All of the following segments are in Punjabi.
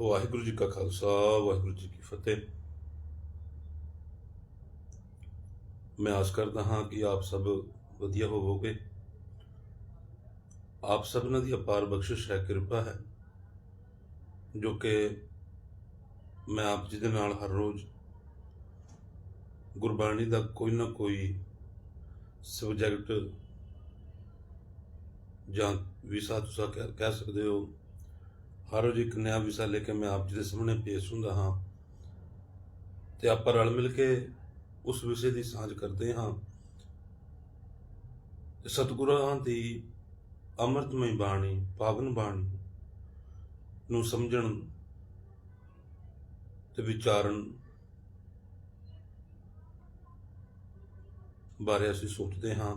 ਵਾਹਿਗੁਰੂ ਜੀ ਕਾ ਖਾਲਸਾ, ਵਾਹਿਗੁਰੂ ਜੀ ਕੀ ਫਤਿਹ। ਮੈਂ ਆਸ ਕਰਦਾ ਹਾਂ ਕਿ ਆਪ ਸਭ ਵਧੀਆ ਹੋਵੋਗੇ। ਆਪ ਸਭਨਾਂ ਦੀ ਅਪਾਰ ਬਖਸ਼ਿਸ਼ ਹੈ, ਕਿਰਪਾ ਹੈ, ਜੋ ਕਿ ਮੈਂ ਆਪ ਜੀ ਦੇ ਨਾਲ ਹਰ ਰੋਜ਼ ਗੁਰਬਾਣੀ ਦਾ ਕੋਈ ਨਾ ਕੋਈ ਸਬਜੈਕਟ ਜਾਂ ਵਿਸ਼ਾ ਤੁਸੀਂ ਕਹਿ ਕਹਿ ਸਕਦੇ ਹੋ ਹਰ ਰੋਜ਼ ਇੱਕ ਨਵਾਂ ਵਿਸ਼ਾ ਲੈ ਕੇ ਮੈਂ ਆਪ ਜੀ ਦੇ ਸਾਹਮਣੇ ਪੇਸ਼ ਹੁੰਦਾ ਹਾਂ ਤੇ ਆਪਾਂ ਰਲ ਮਿਲ ਕੇ ਉਸ ਵਿਸ਼ੇ ਦੀ ਸਾਂਝ ਕਰਦੇ ਹਾਂ। ਸਤਿਗੁਰਾਂ ਦੀ ਅੰਮ੍ਰਿਤਮਈ ਬਾਣੀ, ਪਾਵਨ ਬਾਣੀ ਨੂੰ ਸਮਝਣ ਤੇ ਵਿਚਾਰਨ ਬਾਰੇ ਅਸੀਂ ਸੋਚਦੇ ਹਾਂ।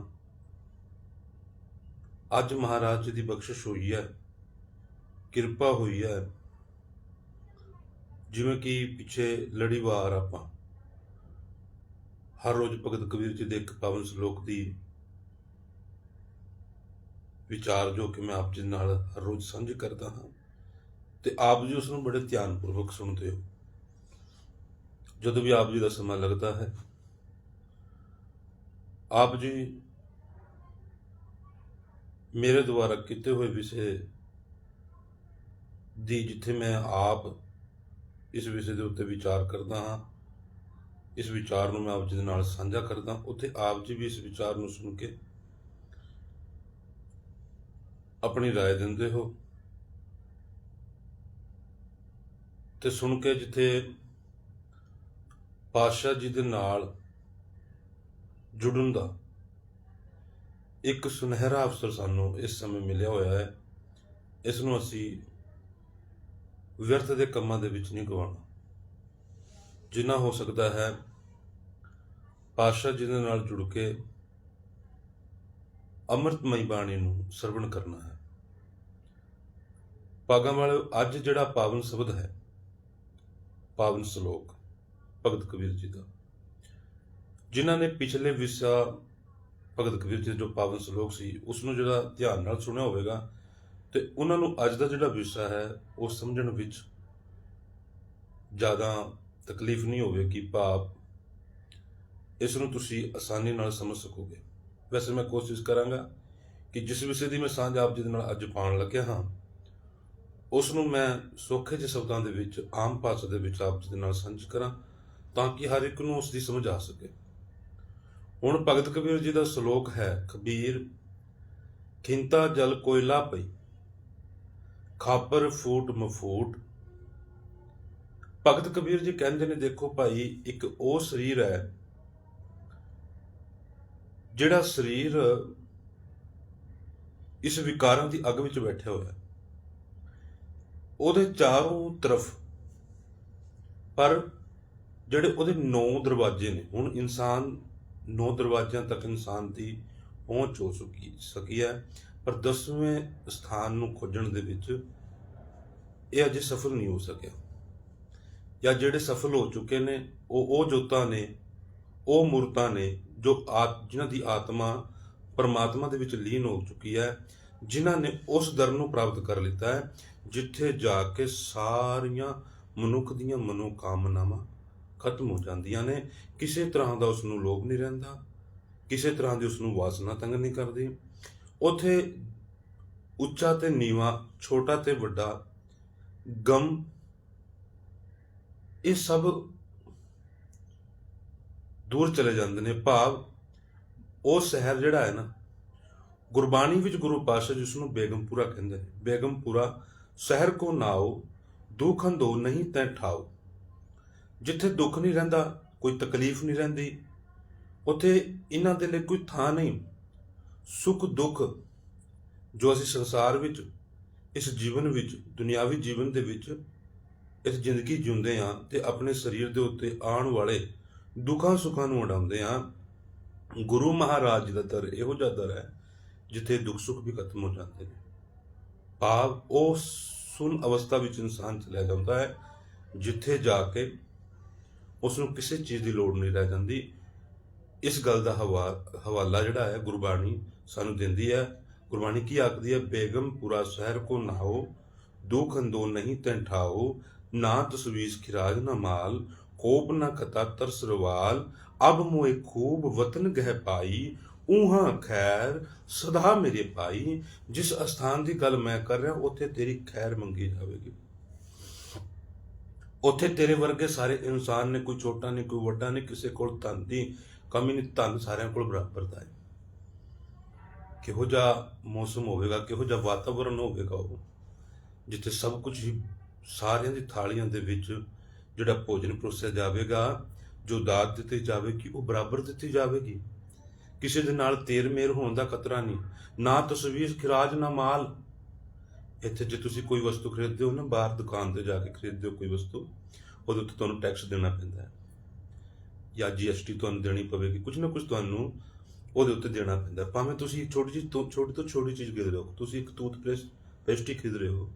ਅੱਜ ਮਹਾਰਾਜ ਜੀ ਦੀ ਬਖਸ਼ਿਸ਼ ਹੋਈ ਹੈ। ਕਿਰਪਾ ਹੋਈ ਹੈ। ਜਿਵੇਂ ਕਿ ਪਿੱਛੇ ਲੜੀਵਾਰ ਆਪਾਂ ਹਰ ਰੋਜ਼ ਭਗਤ ਕਬੀਰ ਜੀ ਦੇ ਇੱਕ ਪਾਵਨ ਸ਼ਲੋਕ ਦੀ ਵਿਚਾਰ ਜੋ ਕਿ ਮੈਂ ਆਪ ਜੀ ਨਾਲ ਹਰ ਰੋਜ਼ ਸਾਂਝੇ ਕਰਦਾ ਹਾਂ ਤੇ ਆਪ ਜੀ ਉਸ ਨੂੰ ਬੜੇ ਧਿਆਨਪੂਰਵਕ ਸੁਣਦੇ ਹੋ। ਜਦੋਂ ਵੀ ਆਪ ਜੀ ਦਾ ਸਮਾਂ ਲੱਗਦਾ ਹੈ, ਆਪ ਜੀ ਮੇਰੇ ਦੁਆਰਾ ਕੀਤੇ ਹੋਏ ਵਿਸ਼ੇ ਦੀ ਜਿੱਥੇ ਮੈਂ ਆਪ ਇਸ ਵਿਸ਼ੇ ਦੇ ਉੱਤੇ ਵਿਚਾਰ ਕਰਦਾ ਹਾਂ ਇਸ ਵਿਚਾਰ ਨੂੰ ਮੈਂ ਆਪ ਜੀ ਦੇ ਨਾਲ ਸਾਂਝਾ ਕਰਦਾ ਉੱਥੇ ਆਪ ਜੀ ਵੀ ਇਸ ਵਿਚਾਰ ਨੂੰ ਸੁਣ ਕੇ ਆਪਣੀ رائے ਦਿੰਦੇ ਹੋ ਤੇ ਸੁਣ ਕੇ ਜਿੱਥੇ ਪਾਤਸ਼ਾਹ ਜੀ ਦੇ ਨਾਲ ਜੁੜਨ ਦਾ ਇੱਕ ਸੁਨਹਿਰਾ ਅਵਸਰ ਸਾਨੂੰ ਇਸ ਸਮੇਂ ਮਿਲਿਆ ਹੋਇਆ ਹੈ ਇਸ ਨੂੰ ਅਸੀਂ ਵਿਅਰਥ ਦੇ ਕੰਮਾਂ ਦੇ ਵਿੱਚ ਨਹੀਂ ਗਵਾਉਣਾ ਜਿੰਨਾ ਹੋ ਸਕਦਾ ਹੈ, ਪਾਤਸ਼ਾਹ ਜੀ ਦੇ ਨਾਲ ਜੁੜ ਕੇ ਅੰਮ੍ਰਿਤਮਈ ਬਾਣੀ ਨੂੰ ਸਰਵਣ ਕਰਨਾ ਹੈ। ਪਾਗਾਂ ਵਾਲੇ ਅੱਜ ਜਿਹੜਾ ਪਾਵਨ ਸ਼ਬਦ ਹੈ, ਪਾਵਨ ਸ਼ਲੋਕ, ਭਗਤ ਕਬੀਰ ਜੀ ਦਾ। ਜਿਨ੍ਹਾਂ ਨੇ ਪਿਛਲੇ ਵਿਸ਼ਾ ਭਗਤ ਕਬੀਰ ਜੀ ਜੋ ਪਾਵਨ ਸ਼ਲੋਕ ਸੀ ਉਸ ਨੂੰ ਜਿਹੜਾ ਧਿਆਨ ਨਾਲ ਸੁਣਿਆ ਹੋਵੇਗਾ ਤੇ ਉਹਨਾਂ ਨੂੰ ਅੱਜ ਦਾ ਜਿਹੜਾ ਵਿਸ਼ਾ ਹੈ, ਉਹ ਸਮਝਣ ਵਿੱਚ ਜ਼ਿਆਦਾ ਤਕਲੀਫ ਨਹੀਂ ਹੋਵੇਗੀ ਭਾਵ ਇਸ ਨੂੰ ਤੁਸੀਂ ਆਸਾਨੀ ਨਾਲ ਸਮਝ ਸਕੋਗੇ। ਵੈਸੇ ਮੈਂ ਕੋਸ਼ਿਸ਼ ਕਰਾਂਗਾ ਕਿ ਜਿਸ ਵਿਸ਼ੇ ਦੀ ਮੈਂ ਸਾਂਝ ਆਪ ਜੀ ਦੇ ਨਾਲ ਅੱਜ ਪਾਉਣ ਲੱਗਿਆ ਹਾਂ, ਉਸ ਨੂੰ ਮੈਂ ਸੌਖੇ ਜਿਹੇ ਸ਼ਬਦਾਂ ਦੇ ਵਿੱਚ, ਆਮ ਭਾਸ਼ਾ ਦੇ ਵਿੱਚ ਆਪ ਜੀ ਦੇ ਨਾਲ ਸਾਂਝ ਕਰਾਂ ਤਾਂ ਕਿ ਹਰ ਇੱਕ ਨੂੰ ਉਸ ਦੀ ਸਮਝ ਆ ਸਕੇ। ਹੁਣ ਭਗਤ ਕਬੀਰ ਜੀ ਦਾ ਸ਼ਲੋਕ ਹੈ, ਕਬੀਰ, ਖਿੰਤਾ ਜਲ ਕੋਇਲਾ ਪਈ। ਖਾਪਰ ਫੂਟ ਮਫੂਟ। ਭਗਤ ਕਬੀਰ ਜੀ ਕਹਿੰਦੇ ਨੇ, ਦੇਖੋ ਭਾਈ, ਇੱਕ ਉਹ ਸਰੀਰ ਹੈ ਜਿਹੜਾ ਸਰੀਰ ਇਸ ਵਿਕਾਰਾਂ ਦੀ ਅੱਗ ਵਿੱਚ ਬੈਠਿਆ ਹੋਇਆ ਉਹਦੇ ਚਾਰੋਂ ਤਰਫ, ਪਰ ਜਿਹੜੇ ਉਹਦੇ ਨੌ ਦਰਵਾਜ਼ੇ ਨੇ, ਹੁਣ ਇਨਸਾਨ ਨੌ ਦਰਵਾਜ਼ਿਆਂ ਤੱਕ ਇਨਸਾਨ ਦੀ ਪਹੁੰਚ ਹੋ ਸਕੀ ਸਕੀ ਹੈ। ਪਰ ਦਸਵੇਂ ਸਥਾਨ ਨੂੰ ਖੋਜਣ ਦੇ ਵਿੱਚ ਇਹ ਅਜੇ ਸਫਲ ਨਹੀਂ ਹੋ ਸਕਿਆ। ਜਾਂ ਜਿਹੜੇ ਸਫਲ ਹੋ ਚੁੱਕੇ ਨੇ, ਉਹ ਉਹ ਜੋਤਾਂ ਨੇ, ਉਹ ਮੂਰਤਾਂ ਨੇ ਜੋ ਆਤ, ਜਿਨ੍ਹਾਂ ਦੀ ਆਤਮਾ ਪਰਮਾਤਮਾ ਦੇ ਵਿੱਚ ਲੀਨ ਹੋ ਚੁੱਕੀ ਹੈ, ਜਿਨ੍ਹਾਂ ਨੇ ਉਸ ਦਰ ਨੂੰ ਪ੍ਰਾਪਤ ਕਰ ਲਿੱਤਾ ਹੈ, ਜਿੱਥੇ ਜਾ ਕੇ ਸਾਰੀਆਂ ਮਨੁੱਖ ਦੀਆਂ ਮਨੋਕਾਮਨਾਵਾਂ ਖਤਮ ਹੋ ਜਾਂਦੀਆਂ ਨੇ। ਕਿਸੇ ਤਰ੍ਹਾਂ ਦਾ ਉਸ ਨੂੰ ਲੋਭ ਨਹੀਂ ਰਹਿੰਦਾ, ਕਿਸੇ ਤਰ੍ਹਾਂ ਦੀ ਉਸ ਨੂੰ ਵਾਸਨਾ ਤੰਗ ਨਹੀਂ ਕਰਦੀ। ਉਥੇ ਉੱਚਾ ਤੇ ਨੀਵਾ, ਛੋਟਾ ਤੇ ਵੱਡਾ, ਗਮ, ਇਹ ਸਭ ਦੂਰ ਚਲੇ ਜਾਂਦੇ ਨੇ। ਭਾਵ ਉਹ ਸ਼ਹਿਰ ਜਿਹੜਾ ਹੈ ਨਾ, ਗੁਰਬਾਣੀ ਵਿੱਚ ਗੁਰੂ ਪਾਤਸ਼ਾਹ ਜਿਸ ਨੂੰ ਬੇਗਮਪੁਰਾ ਕਹਿੰਦੇ ਨੇ। ਬੇਗਮਪੁਰਾ, ਸ਼ਹਿਰ ਕੋ ਨਾਓ ਦੁਖੰ ਦੋ ਨਹੀਂ ਤੈ ਠਾਓ। ਜਿੱਥੇ ਦੁੱਖ ਨਹੀਂ ਰਹਿੰਦਾ, ਕੋਈ ਤਕਲੀਫ ਨਹੀਂ ਰਹਿੰਦੀ, ਉਥੇ ਇਹਨਾਂ ਦੇ ਲਈ ਕੋਈ ਥਾਂ ਨਹੀਂ। ਸੁੱਖ ਦੁੱਖ ਜੋ ਅਸੀਂ ਸੰਸਾਰ ਵਿੱਚ, ਇਸ ਜੀਵਨ ਵਿੱਚ, ਦੁਨਿਆਵੀ ਜੀਵਨ ਦੇ ਵਿੱਚ, ਇਸ ਜ਼ਿੰਦਗੀ ਜਿਉਂਦੇ ਆ ਤੇ ਆਪਣੇ ਸਰੀਰ ਦੇ ਉੱਤੇ ਆਉਣ ਵਾਲੇ ਦੁੱਖਾਂ ਸੁੱਖਾਂ ਨੂੰ ਉਡਾਉਂਦੇ ਆ ਗੁਰੂ ਮਹਾਰਾਜ ਜੀ ਦਾ ਦਰ ਇਹੋ ਜਿਹਾ ਦਰ ਹੈ, ਜਿੱਥੇ ਦੁੱਖ ਸੁੱਖ ਵੀ ਖਤਮ ਹੋ ਜਾਂਦੇ ਨੇ। ਭਾਵ ਉਹ ਸੁਨ ਅਵਸਥਾ ਵਿੱਚ ਇਨਸਾਨ ਚਲਾ ਜਾਂਦਾ ਹੈ, ਜਿੱਥੇ ਜਾ ਕੇ ਉਸ ਨੂੰ ਕਿਸੇ ਚੀਜ਼ ਦੀ ਲੋੜ ਨਹੀਂ ਰਹਿ ਜਾਂਦੀ। ਇਸ ਗੱਲ ਦਾ ਹਵਾ- ਹਵਾਲਾ ਜਿਹੜਾ ਹੈ, ਗੁਰਬਾਣੀ ਸਾਨੂੰ ਦਿੰਦੀ ਹੈ। ਗੁਰਬਾਣੀ ਕੀ ਆਖਦੀ ਹੈ? ਬੇਗਮ ਸ਼ਹਿਰ ਕੋ ਨਾਓ ਦੁਖ ਅੰਦੋ ਨਹੀਂ ਤੈਨ ਨਾ ਤਸਵੀਸ ਖਿਰਾਜ ਨਾ ਮਾਲ, ਕੋਪ ਨਾ ਕਤਾ ਤਰਸ ਰਵਾਲ। ਅਬ ਮੋਏ ਖੂਬ ਵਤਨ ਗਹਿ ਪਾਈ ਉਹਾਂ ਖੈਰ ਸਦਾ ਮੇਰੇ ਪਾਈ ਜਿਸ ਅਸਥਾਨ ਦੀ ਗੱਲ ਮੈਂ ਕਰ ਰਿਹਾ, ਉੱਥੇ ਤੇਰੀ ਖੈਰ ਮੰਗੀ ਜਾਵੇਗੀ। ਉੱਥੇ ਤੇਰੇ ਵਰਗੇ ਸਾਰੇ ਇਨਸਾਨ ਨੇ, ਕੋਈ ਛੋਟਾ ਨਹੀਂ ਕੋਈ ਵੱਡਾ ਨਹੀਂ ਕਿਸੇ ਕੋਲ ਧਨ ਦੀ ਕਮੀ ਨਹੀਂ ਧਨ ਸਾਰਿਆਂ ਕੋਲ ਬਰਾਬਰ ਦਾ ਹੈ। ਕਿਹੋ ਜਿਹਾ ਮੌਸਮ ਹੋਵੇਗਾ, ਕਿਹੋ ਜਿਹਾ ਵਾਤਾਵਰਣ ਹੋਵੇਗਾ ਉਹ, ਜਿੱਥੇ ਸਭ ਕੁਝ ਹੀ ਸਾਰਿਆਂ ਦੀ ਥਾਲੀਆਂ ਦੇ ਵਿੱਚ ਜਿਹੜਾ ਭੋਜਨ ਪਰੋਸਿਆ ਜਾਵੇਗਾ, ਜੋ ਦਾਤ ਦਿੱਤੀ ਜਾਵੇਗੀ, ਉਹ ਬਰਾਬਰ ਦਿੱਤੀ ਜਾਵੇਗੀ। ਕਿਸੇ ਦੇ ਨਾਲ ਤੇਰ ਮੇਰ ਹੋਣ ਦਾ ਖਤਰਾ ਨਹੀਂ। ਨਾ ਤਸਵੀਰ, ਖਿਰਾਜ, ਨਾ ਮਾਲ। ਇੱਥੇ ਜੇ ਤੁਸੀਂ ਕੋਈ ਵਸਤੂ ਖਰੀਦਦੇ ਹੋ ਨਾ, ਬਾਹਰ ਦੁਕਾਨ ਤੇ ਜਾ ਕੇ ਖਰੀਦਦੇ ਹੋ ਕੋਈ ਵਸਤੂ, ਉਹਦੇ ਉੱਤੇ ਤੁਹਾਨੂੰ ਟੈਕਸ ਦੇਣਾ ਪੈਂਦਾ ਹੈ। ਜਾਂ ਜੀਐਸਟੀ ਤੁਹਾਨੂੰ ਦੇਣੀ ਪਵੇਗੀ ਕੁਝ ਨਾ ਕੁਝ ਤੁਹਾਨੂੰ ਉਹਦੇ ਉੱਤੇ ਦੇਣਾ ਪੈਂਦਾ। ਭਾਵੇਂ ਤੁਸੀਂ ਛੋਟੀ ਜਿਹੀ ਤੋਂ ਛੋਟੀ ਤੋਂ ਛੋਟੀ ਚੀਜ਼ ਖਰੀਦ ਰਹੇ ਹੋ, ਤੁਸੀਂ ਇੱਕ ਟੂਥਪੇਸਟ ਪੇਸਟੀ ਖਰੀਦ ਰਹੇ ਹੋ,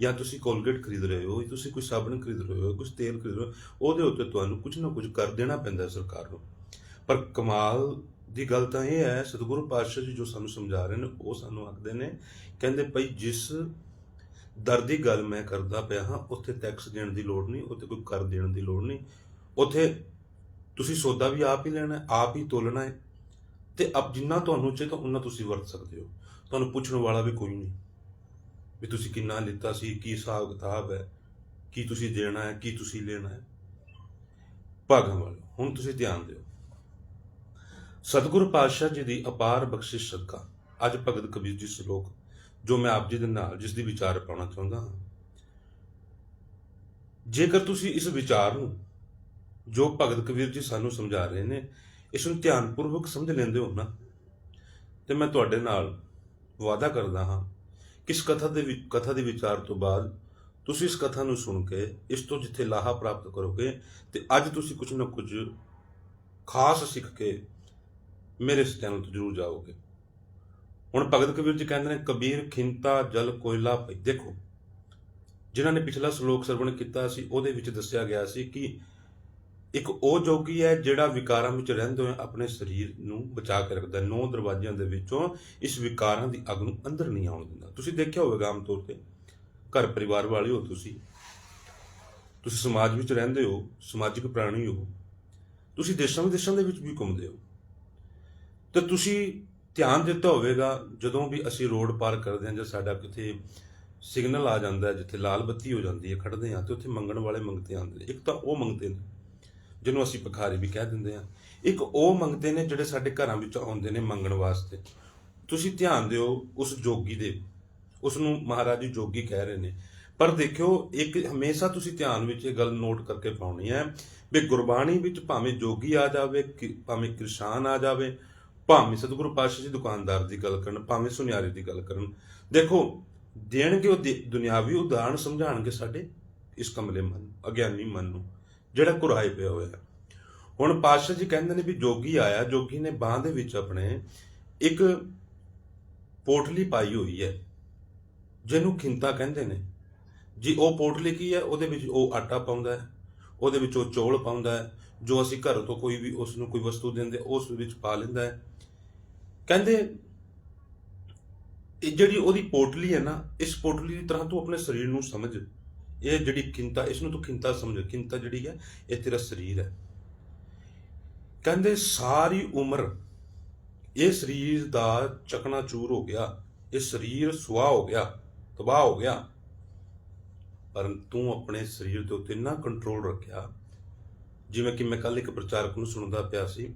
ਜਾਂ ਤੁਸੀਂ ਕੋਲਗੇਟ ਖਰੀਦ ਰਹੇ ਹੋ ਤੁਸੀਂ ਕੋਈ ਸਾਬਣ ਖਰੀਦ ਰਹੇ ਹੋ ਕੁਝ ਤੇਲ ਖਰੀਦ ਰਹੇ ਹੋ, ਉਹਦੇ ਉੱਤੇ ਤੁਹਾਨੂੰ ਕੁਝ ਨਾ ਕੁਝ ਕਰ ਦੇਣਾ ਪੈਂਦਾ ਸਰਕਾਰ ਨੂੰ। ਪਰ ਕਮਾਲ ਦੀ ਗੱਲ ਤਾਂ ਇਹ ਹੈ, ਸਤਿਗੁਰੂ ਪਾਤਸ਼ਾਹ ਜੀ ਜੋ ਸਾਨੂੰ ਸਮਝਾ ਰਹੇ ਨੇ, ਉਹ ਸਾਨੂੰ ਆਖਦੇ ਨੇ, ਕਹਿੰਦੇ ਭਈ ਜਿਸ ਦਰ ਦੀ ਗੱਲ ਮੈਂ ਕਰਦਾ ਪਿਆ ਹਾਂ, ਉੱਥੇ ਟੈਕਸ ਦੇਣ ਦੀ ਲੋੜ ਨਹੀਂ, ਉੱਥੇ ਕੋਈ ਕਰ ਦੇਣ ਦੀ ਲੋੜ ਨਹੀਂ, ਉੱਥੇ ਤੁਸੀਂ ਸੌਦਾ ਵੀ ਆਪ ਹੀ ਲੈਣਾ ਹੈ ਆਪ ਹੀ ਤੋਲਣਾ ਹੈ। ਤੇ ਅਬ ਜਿੰਨਾ ਤੁਹਾਨੂੰ ਚਾਹੀਦਾ ਉਹਨਾਂ ਤੁਸੀਂ ਵਰਤ ਸਕਦੇ ਹੋ। ਤੁਹਾਨੂੰ ਪੁੱਛਣ ਵਾਲਾ ਵੀ ਕੋਈ ਨਹੀਂ। ਵੀ ਤੁਸੀਂ ਕਿੰਨਾ ਲਿੱਤਾ ਸੀ, ਕੀ ਹਿਸਾਬ ਕਿਤਾਬ ਹੈ, ਕੀ ਤੁਸੀਂ ਦੇਣਾ ਹੈ, ਕੀ ਤੁਸੀਂ ਲੈਣਾ ਹੈ। ਭਾਗਾਂ ਵਾਲੇ, ਹੁਣ ਤੁਸੀਂ ਧਿਆਨ ਦਿਓ। ਸਤਿਗੁਰੂ ਪਾਤਸ਼ਾਹ ਜੀ ਦੀ ਅਪਾਰ ਬਖਸ਼ਿਸ਼ ਸਦਕਾ, ਅੱਜ ਭਗਤ ਕਬੀਰ ਜੀ ਸ਼ਲੋਕ, ਜੋ ਮੈਂ ਆਪ ਜੀ ਦੇ ਨਾਲ, ਜਿਸ ਦੀ ਵਿਚਾਰ ਪਾਉਣਾ ਚਾਹੁੰਦਾ ਹਾਂ। ਜੇਕਰ ਤੁਸੀਂ ਇਸ ਵਿਚਾਰ ਨੂੰ ਜੋ ਭਗਤ ਕਬੀਰ ਜੀ ਸਾਨੂੰ ਸਮਝਾ ਰਹੇ ਨੇ, ਇਸ ਨੂੰ ਧਿਆਨਪੂਰਵਕ ਸਮਝ ਲੈਂਦੇ ਹੋ ਨਾ। ਤੇ ਮੈਂ ਤੁਹਾਡੇ ਨਾਲ ਵਾਅਦਾ ਕਰਦਾ ਹਾਂ ਕਿ ਇਸ ਕਥਾ ਦੇ ਵਿੱਚ ਕਥਾ ਦੇ ਵਿਚਾਰ ਤੋਂ ਬਾਅਦ ਤੁਸੀਂ ਇਸ ਕਥਾ ਨੂੰ ਸੁਣ ਕੇ, ਇਸ ਤੋਂ ਜਿੱਥੇ ਲਾਹਾ ਪ੍ਰਾਪਤ ਕਰੋਗੇ ਤੇ ਅੱਜ ਤੁਸੀਂ ਕੁਝ ਨਾ ਕੁਝ ਖਾਸ ਸਿੱਖ ਕੇ ਮੇਰੇ ਇਸ ਚੈਨਲ ਤੋਂ ਜ਼ਰੂਰ ਜਾਓਗੇ। ਹੁਣ ਭਗਤ ਕਬੀਰ ਜੀ ਕਹਿੰਦੇ ਨੇ, ਕਬੀਰ, ਖਿੰਤਾ, ਜਲ, ਕੋਇਲਾ ਪਈ ਦੇਖੋ, ਜਿਨ੍ਹਾਂ ਨੇ ਪਿਛਲਾ ਸ਼ਲੋਕ ਸਰਵਣ ਕੀਤਾ ਸੀ, ਉਹਦੇ ਵਿੱਚ ਦੱਸਿਆ ਗਿਆ ਸੀ ਕਿ ਇੱਕ ਉਹ ਜੋਗੀ ਹੈ ਜਿਹੜਾ ਵਿਕਾਰਾਂ ਵਿੱਚ ਰਹਿੰਦੇ ਹੋਏ ਆਪਣੇ ਸਰੀਰ ਨੂੰ ਬਚਾ ਕੇ ਰੱਖਦਾ ਹੈ। ਨੌ ਦਰਵਾਜ਼ਿਆਂ ਦੇ ਵਿੱਚੋਂ ਇਸ ਵਿਕਾਰਾਂ ਦੀ ਅੱਗ ਨੂੰ ਅੰਦਰ ਨਹੀਂ ਆਉਣ ਦਿੰਦਾ। ਤੁਸੀਂ ਦੇਖਿਆ ਹੋਵੇਗਾ ਆਮ ਤੌਰ ਤੇ, ਘਰ ਪਰਿਵਾਰ ਵਾਲੇ ਹੋ ਤੁਸੀਂ ਤੁਸੀਂ ਸਮਾਜ ਵਿੱਚ ਰਹਿੰਦੇ ਹੋ, ਸਮਾਜਿਕ ਪ੍ਰਾਣੀ ਹੋ, ਤੁਸੀਂ ਦੇਸ਼ਾਂ ਵਿਦੇਸ਼ਾਂ ਦੇ ਵਿੱਚ ਵੀ ਘੁੰਮਦੇ ਹੋ। ਤੇ ਤੁਸੀਂ ਧਿਆਨ ਦਿੱਤਾ ਹੋਵੇਗਾ, ਜਦੋਂ ਵੀ ਅਸੀਂ ਰੋਡ ਪਾਰ ਕਰਦੇ ਹਾਂ ਜਾਂ ਸਾਡਾ ਕਿਤੇ ਸਿਗਨਲ ਆ ਜਾਂਦਾ ਹੈ, ਜਿੱਥੇ ਲਾਲ ਬੱਤੀ ਹੋ ਜਾਂਦੀ ਹੈ ਖੜਦੇ ਹਾਂ ਤੇ ਉੱਥੇ ਮੰਗਣ ਵਾਲੇ ਮੰਗਤੇ ਆਉਂਦੇ ਨੇ। ਇੱਕ ਤਾਂ ਉਹ ਮੰਗਦੇ ਨੇ ਜਿਹਨੂੰ ਅਸੀਂ ਭਿਖਾਰੀ ਵੀ ਕਹਿ ਦਿੰਦੇ ਹਾਂ। ਇੱਕ ਉਹ ਮੰਗਦੇ ਨੇ ਜਿਹੜੇ ਸਾਡੇ ਘਰਾਂ ਵਿੱਚ ਆਉਂਦੇ ਨੇ ਮੰਗਣ ਵਾਸਤੇ। ਤੁਸੀਂ ਧਿਆਨ ਦਿਓ ਉਸ ਜੋਗੀ ਦੇ। ਉਸ ਨੂੰ ਮਹਾਰਾਜ ਜੀ ਜੋਗੀ ਕਹਿ ਰਹੇ ਨੇ। ਪਰ ਦੇਖਿਓ, ਇੱਕ ਹਮੇਸ਼ਾ ਤੁਸੀਂ ਧਿਆਨ ਵਿੱਚ ਇਹ ਗੱਲ ਨੋਟ ਕਰਕੇ ਪਾਉਣੀ ਹੈ ਵੀ ਗੁਰਬਾਣੀ ਵਿੱਚ ਭਾਵੇਂ ਜੋਗੀ ਆ ਜਾਵੇ, ਕਿ- ਭਾਵੇਂ ਕਿਰਸ਼ਾਨ ਆ ਜਾਵੇ, ਭਾਵੇਂ ਸਤਿਗੁਰੂ ਪਾਤਸ਼ਾਹ ਜੀ ਦੁਕਾਨਦਾਰ ਦੀ ਗੱਲ ਕਰਨ, ਭਾਵੇਂ ਸੁਨਿਆਰੇ ਦੀ ਗੱਲ ਕਰਨ। ਦੇਖੋ, ਦੇਣਗੇ ਉਹ ਦੇ- ਦੁਨਿਆਵੀ ਉਦਾਹਰਣ ਸਮਝਾਣਗੇ ਸਾਡੇ ਇਸ ਕਮਲੇ ਮਨ ਅਗਿਆਨੀ ਮਨ ਨੂੰ। ਜਿਹੜਾ ਕੁਰਾਏ ਪਿਆ ਹੋਇਆ ਹੁਣ ਪਾਤਸ਼ਾਹ ਜੀ ਕਹਿੰਦੇ ਨੇ ਵੀ ਜੋਗੀ ਆਇਆ, ਜੋਗੀ ਨੇ ਬਾਹ ਦੇ ਵਿੱਚ ਆਪਣੇ ਇੱਕ ਪੋਟਲੀ ਪਾਈ ਹੋਈ ਹੈ, ਜਿਹਨੂੰ ਖਿੰਤਾ ਕਹਿੰਦੇ ਨੇ। ਜੀ, ਉਹ ਪੋਟਲੀ ਕੀ ਹੈ? ਉਹਦੇ ਵਿੱਚ ਉਹ ਆਟਾ ਪਾਉਂਦਾ ਹੈ, ਉਹਦੇ ਵਿੱਚ ਉਹ ਚੌਲ ਪਾਉਂਦਾ ਹੈ, ਜੋ ਅਸੀਂ ਘਰ ਤੋਂ ਕੋਈ ਵੀ ਉਸ ਨੂੰ ਕੋਈ ਵਸਤੂ ਦਿੰਦੇ, ਉਸ ਵਿੱਚ ਪਾ ਲੈਂਦਾ ਹੈ। ਕਹਿੰਦੇ, ਇਹ ਜਿਹੜੀ ਉਹਦੀ ਪੋਟਲੀ ਹੈ ਨਾ, ਇਸ ਪੋਟਲੀ ਦੀ ਤਰ੍ਹਾਂ ਤੂੰ ਆਪਣੇ ਸਰੀਰ ਨੂੰ ਸਮਝ। ਇਹ ਜਿਹੜੀ ਖਿੰਤਾ ਇਸ ਨੂੰ ਤੂੰ ਖਿੰਤਾ ਸਮਝ ਖਿੰਤਾ ਜਿਹੜੀ ਹੈ, ਇਹ ਤੇਰਾ ਸਰੀਰ ਹੈ। ਕਹਿੰਦੇ ਸਾਰੀ ਉਮਰ ਇਹ ਸਰੀਰ ਦਾ ਚਕਣਾ ਚੂਰ ਹੋ ਗਿਆ, ਇਹ ਸਰੀਰ ਸੁਆਹ ਹੋ ਗਿਆ, ਤਬਾਹ ਹੋ ਗਿਆ। ਪਰ ਤੂੰ ਆਪਣੇ ਸਰੀਰ ਦੇ ਉੱਤੇ ਇੰਨਾ ਕੰਟਰੋਲ ਰੱਖਿਆ, ਜਿਵੇਂ ਕਿ ਮੈਂ ਕੱਲ ਇੱਕ ਪ੍ਰਚਾਰਕ ਨੂੰ ਸੁਣਦਾ ਪਿਆ ਸੀ,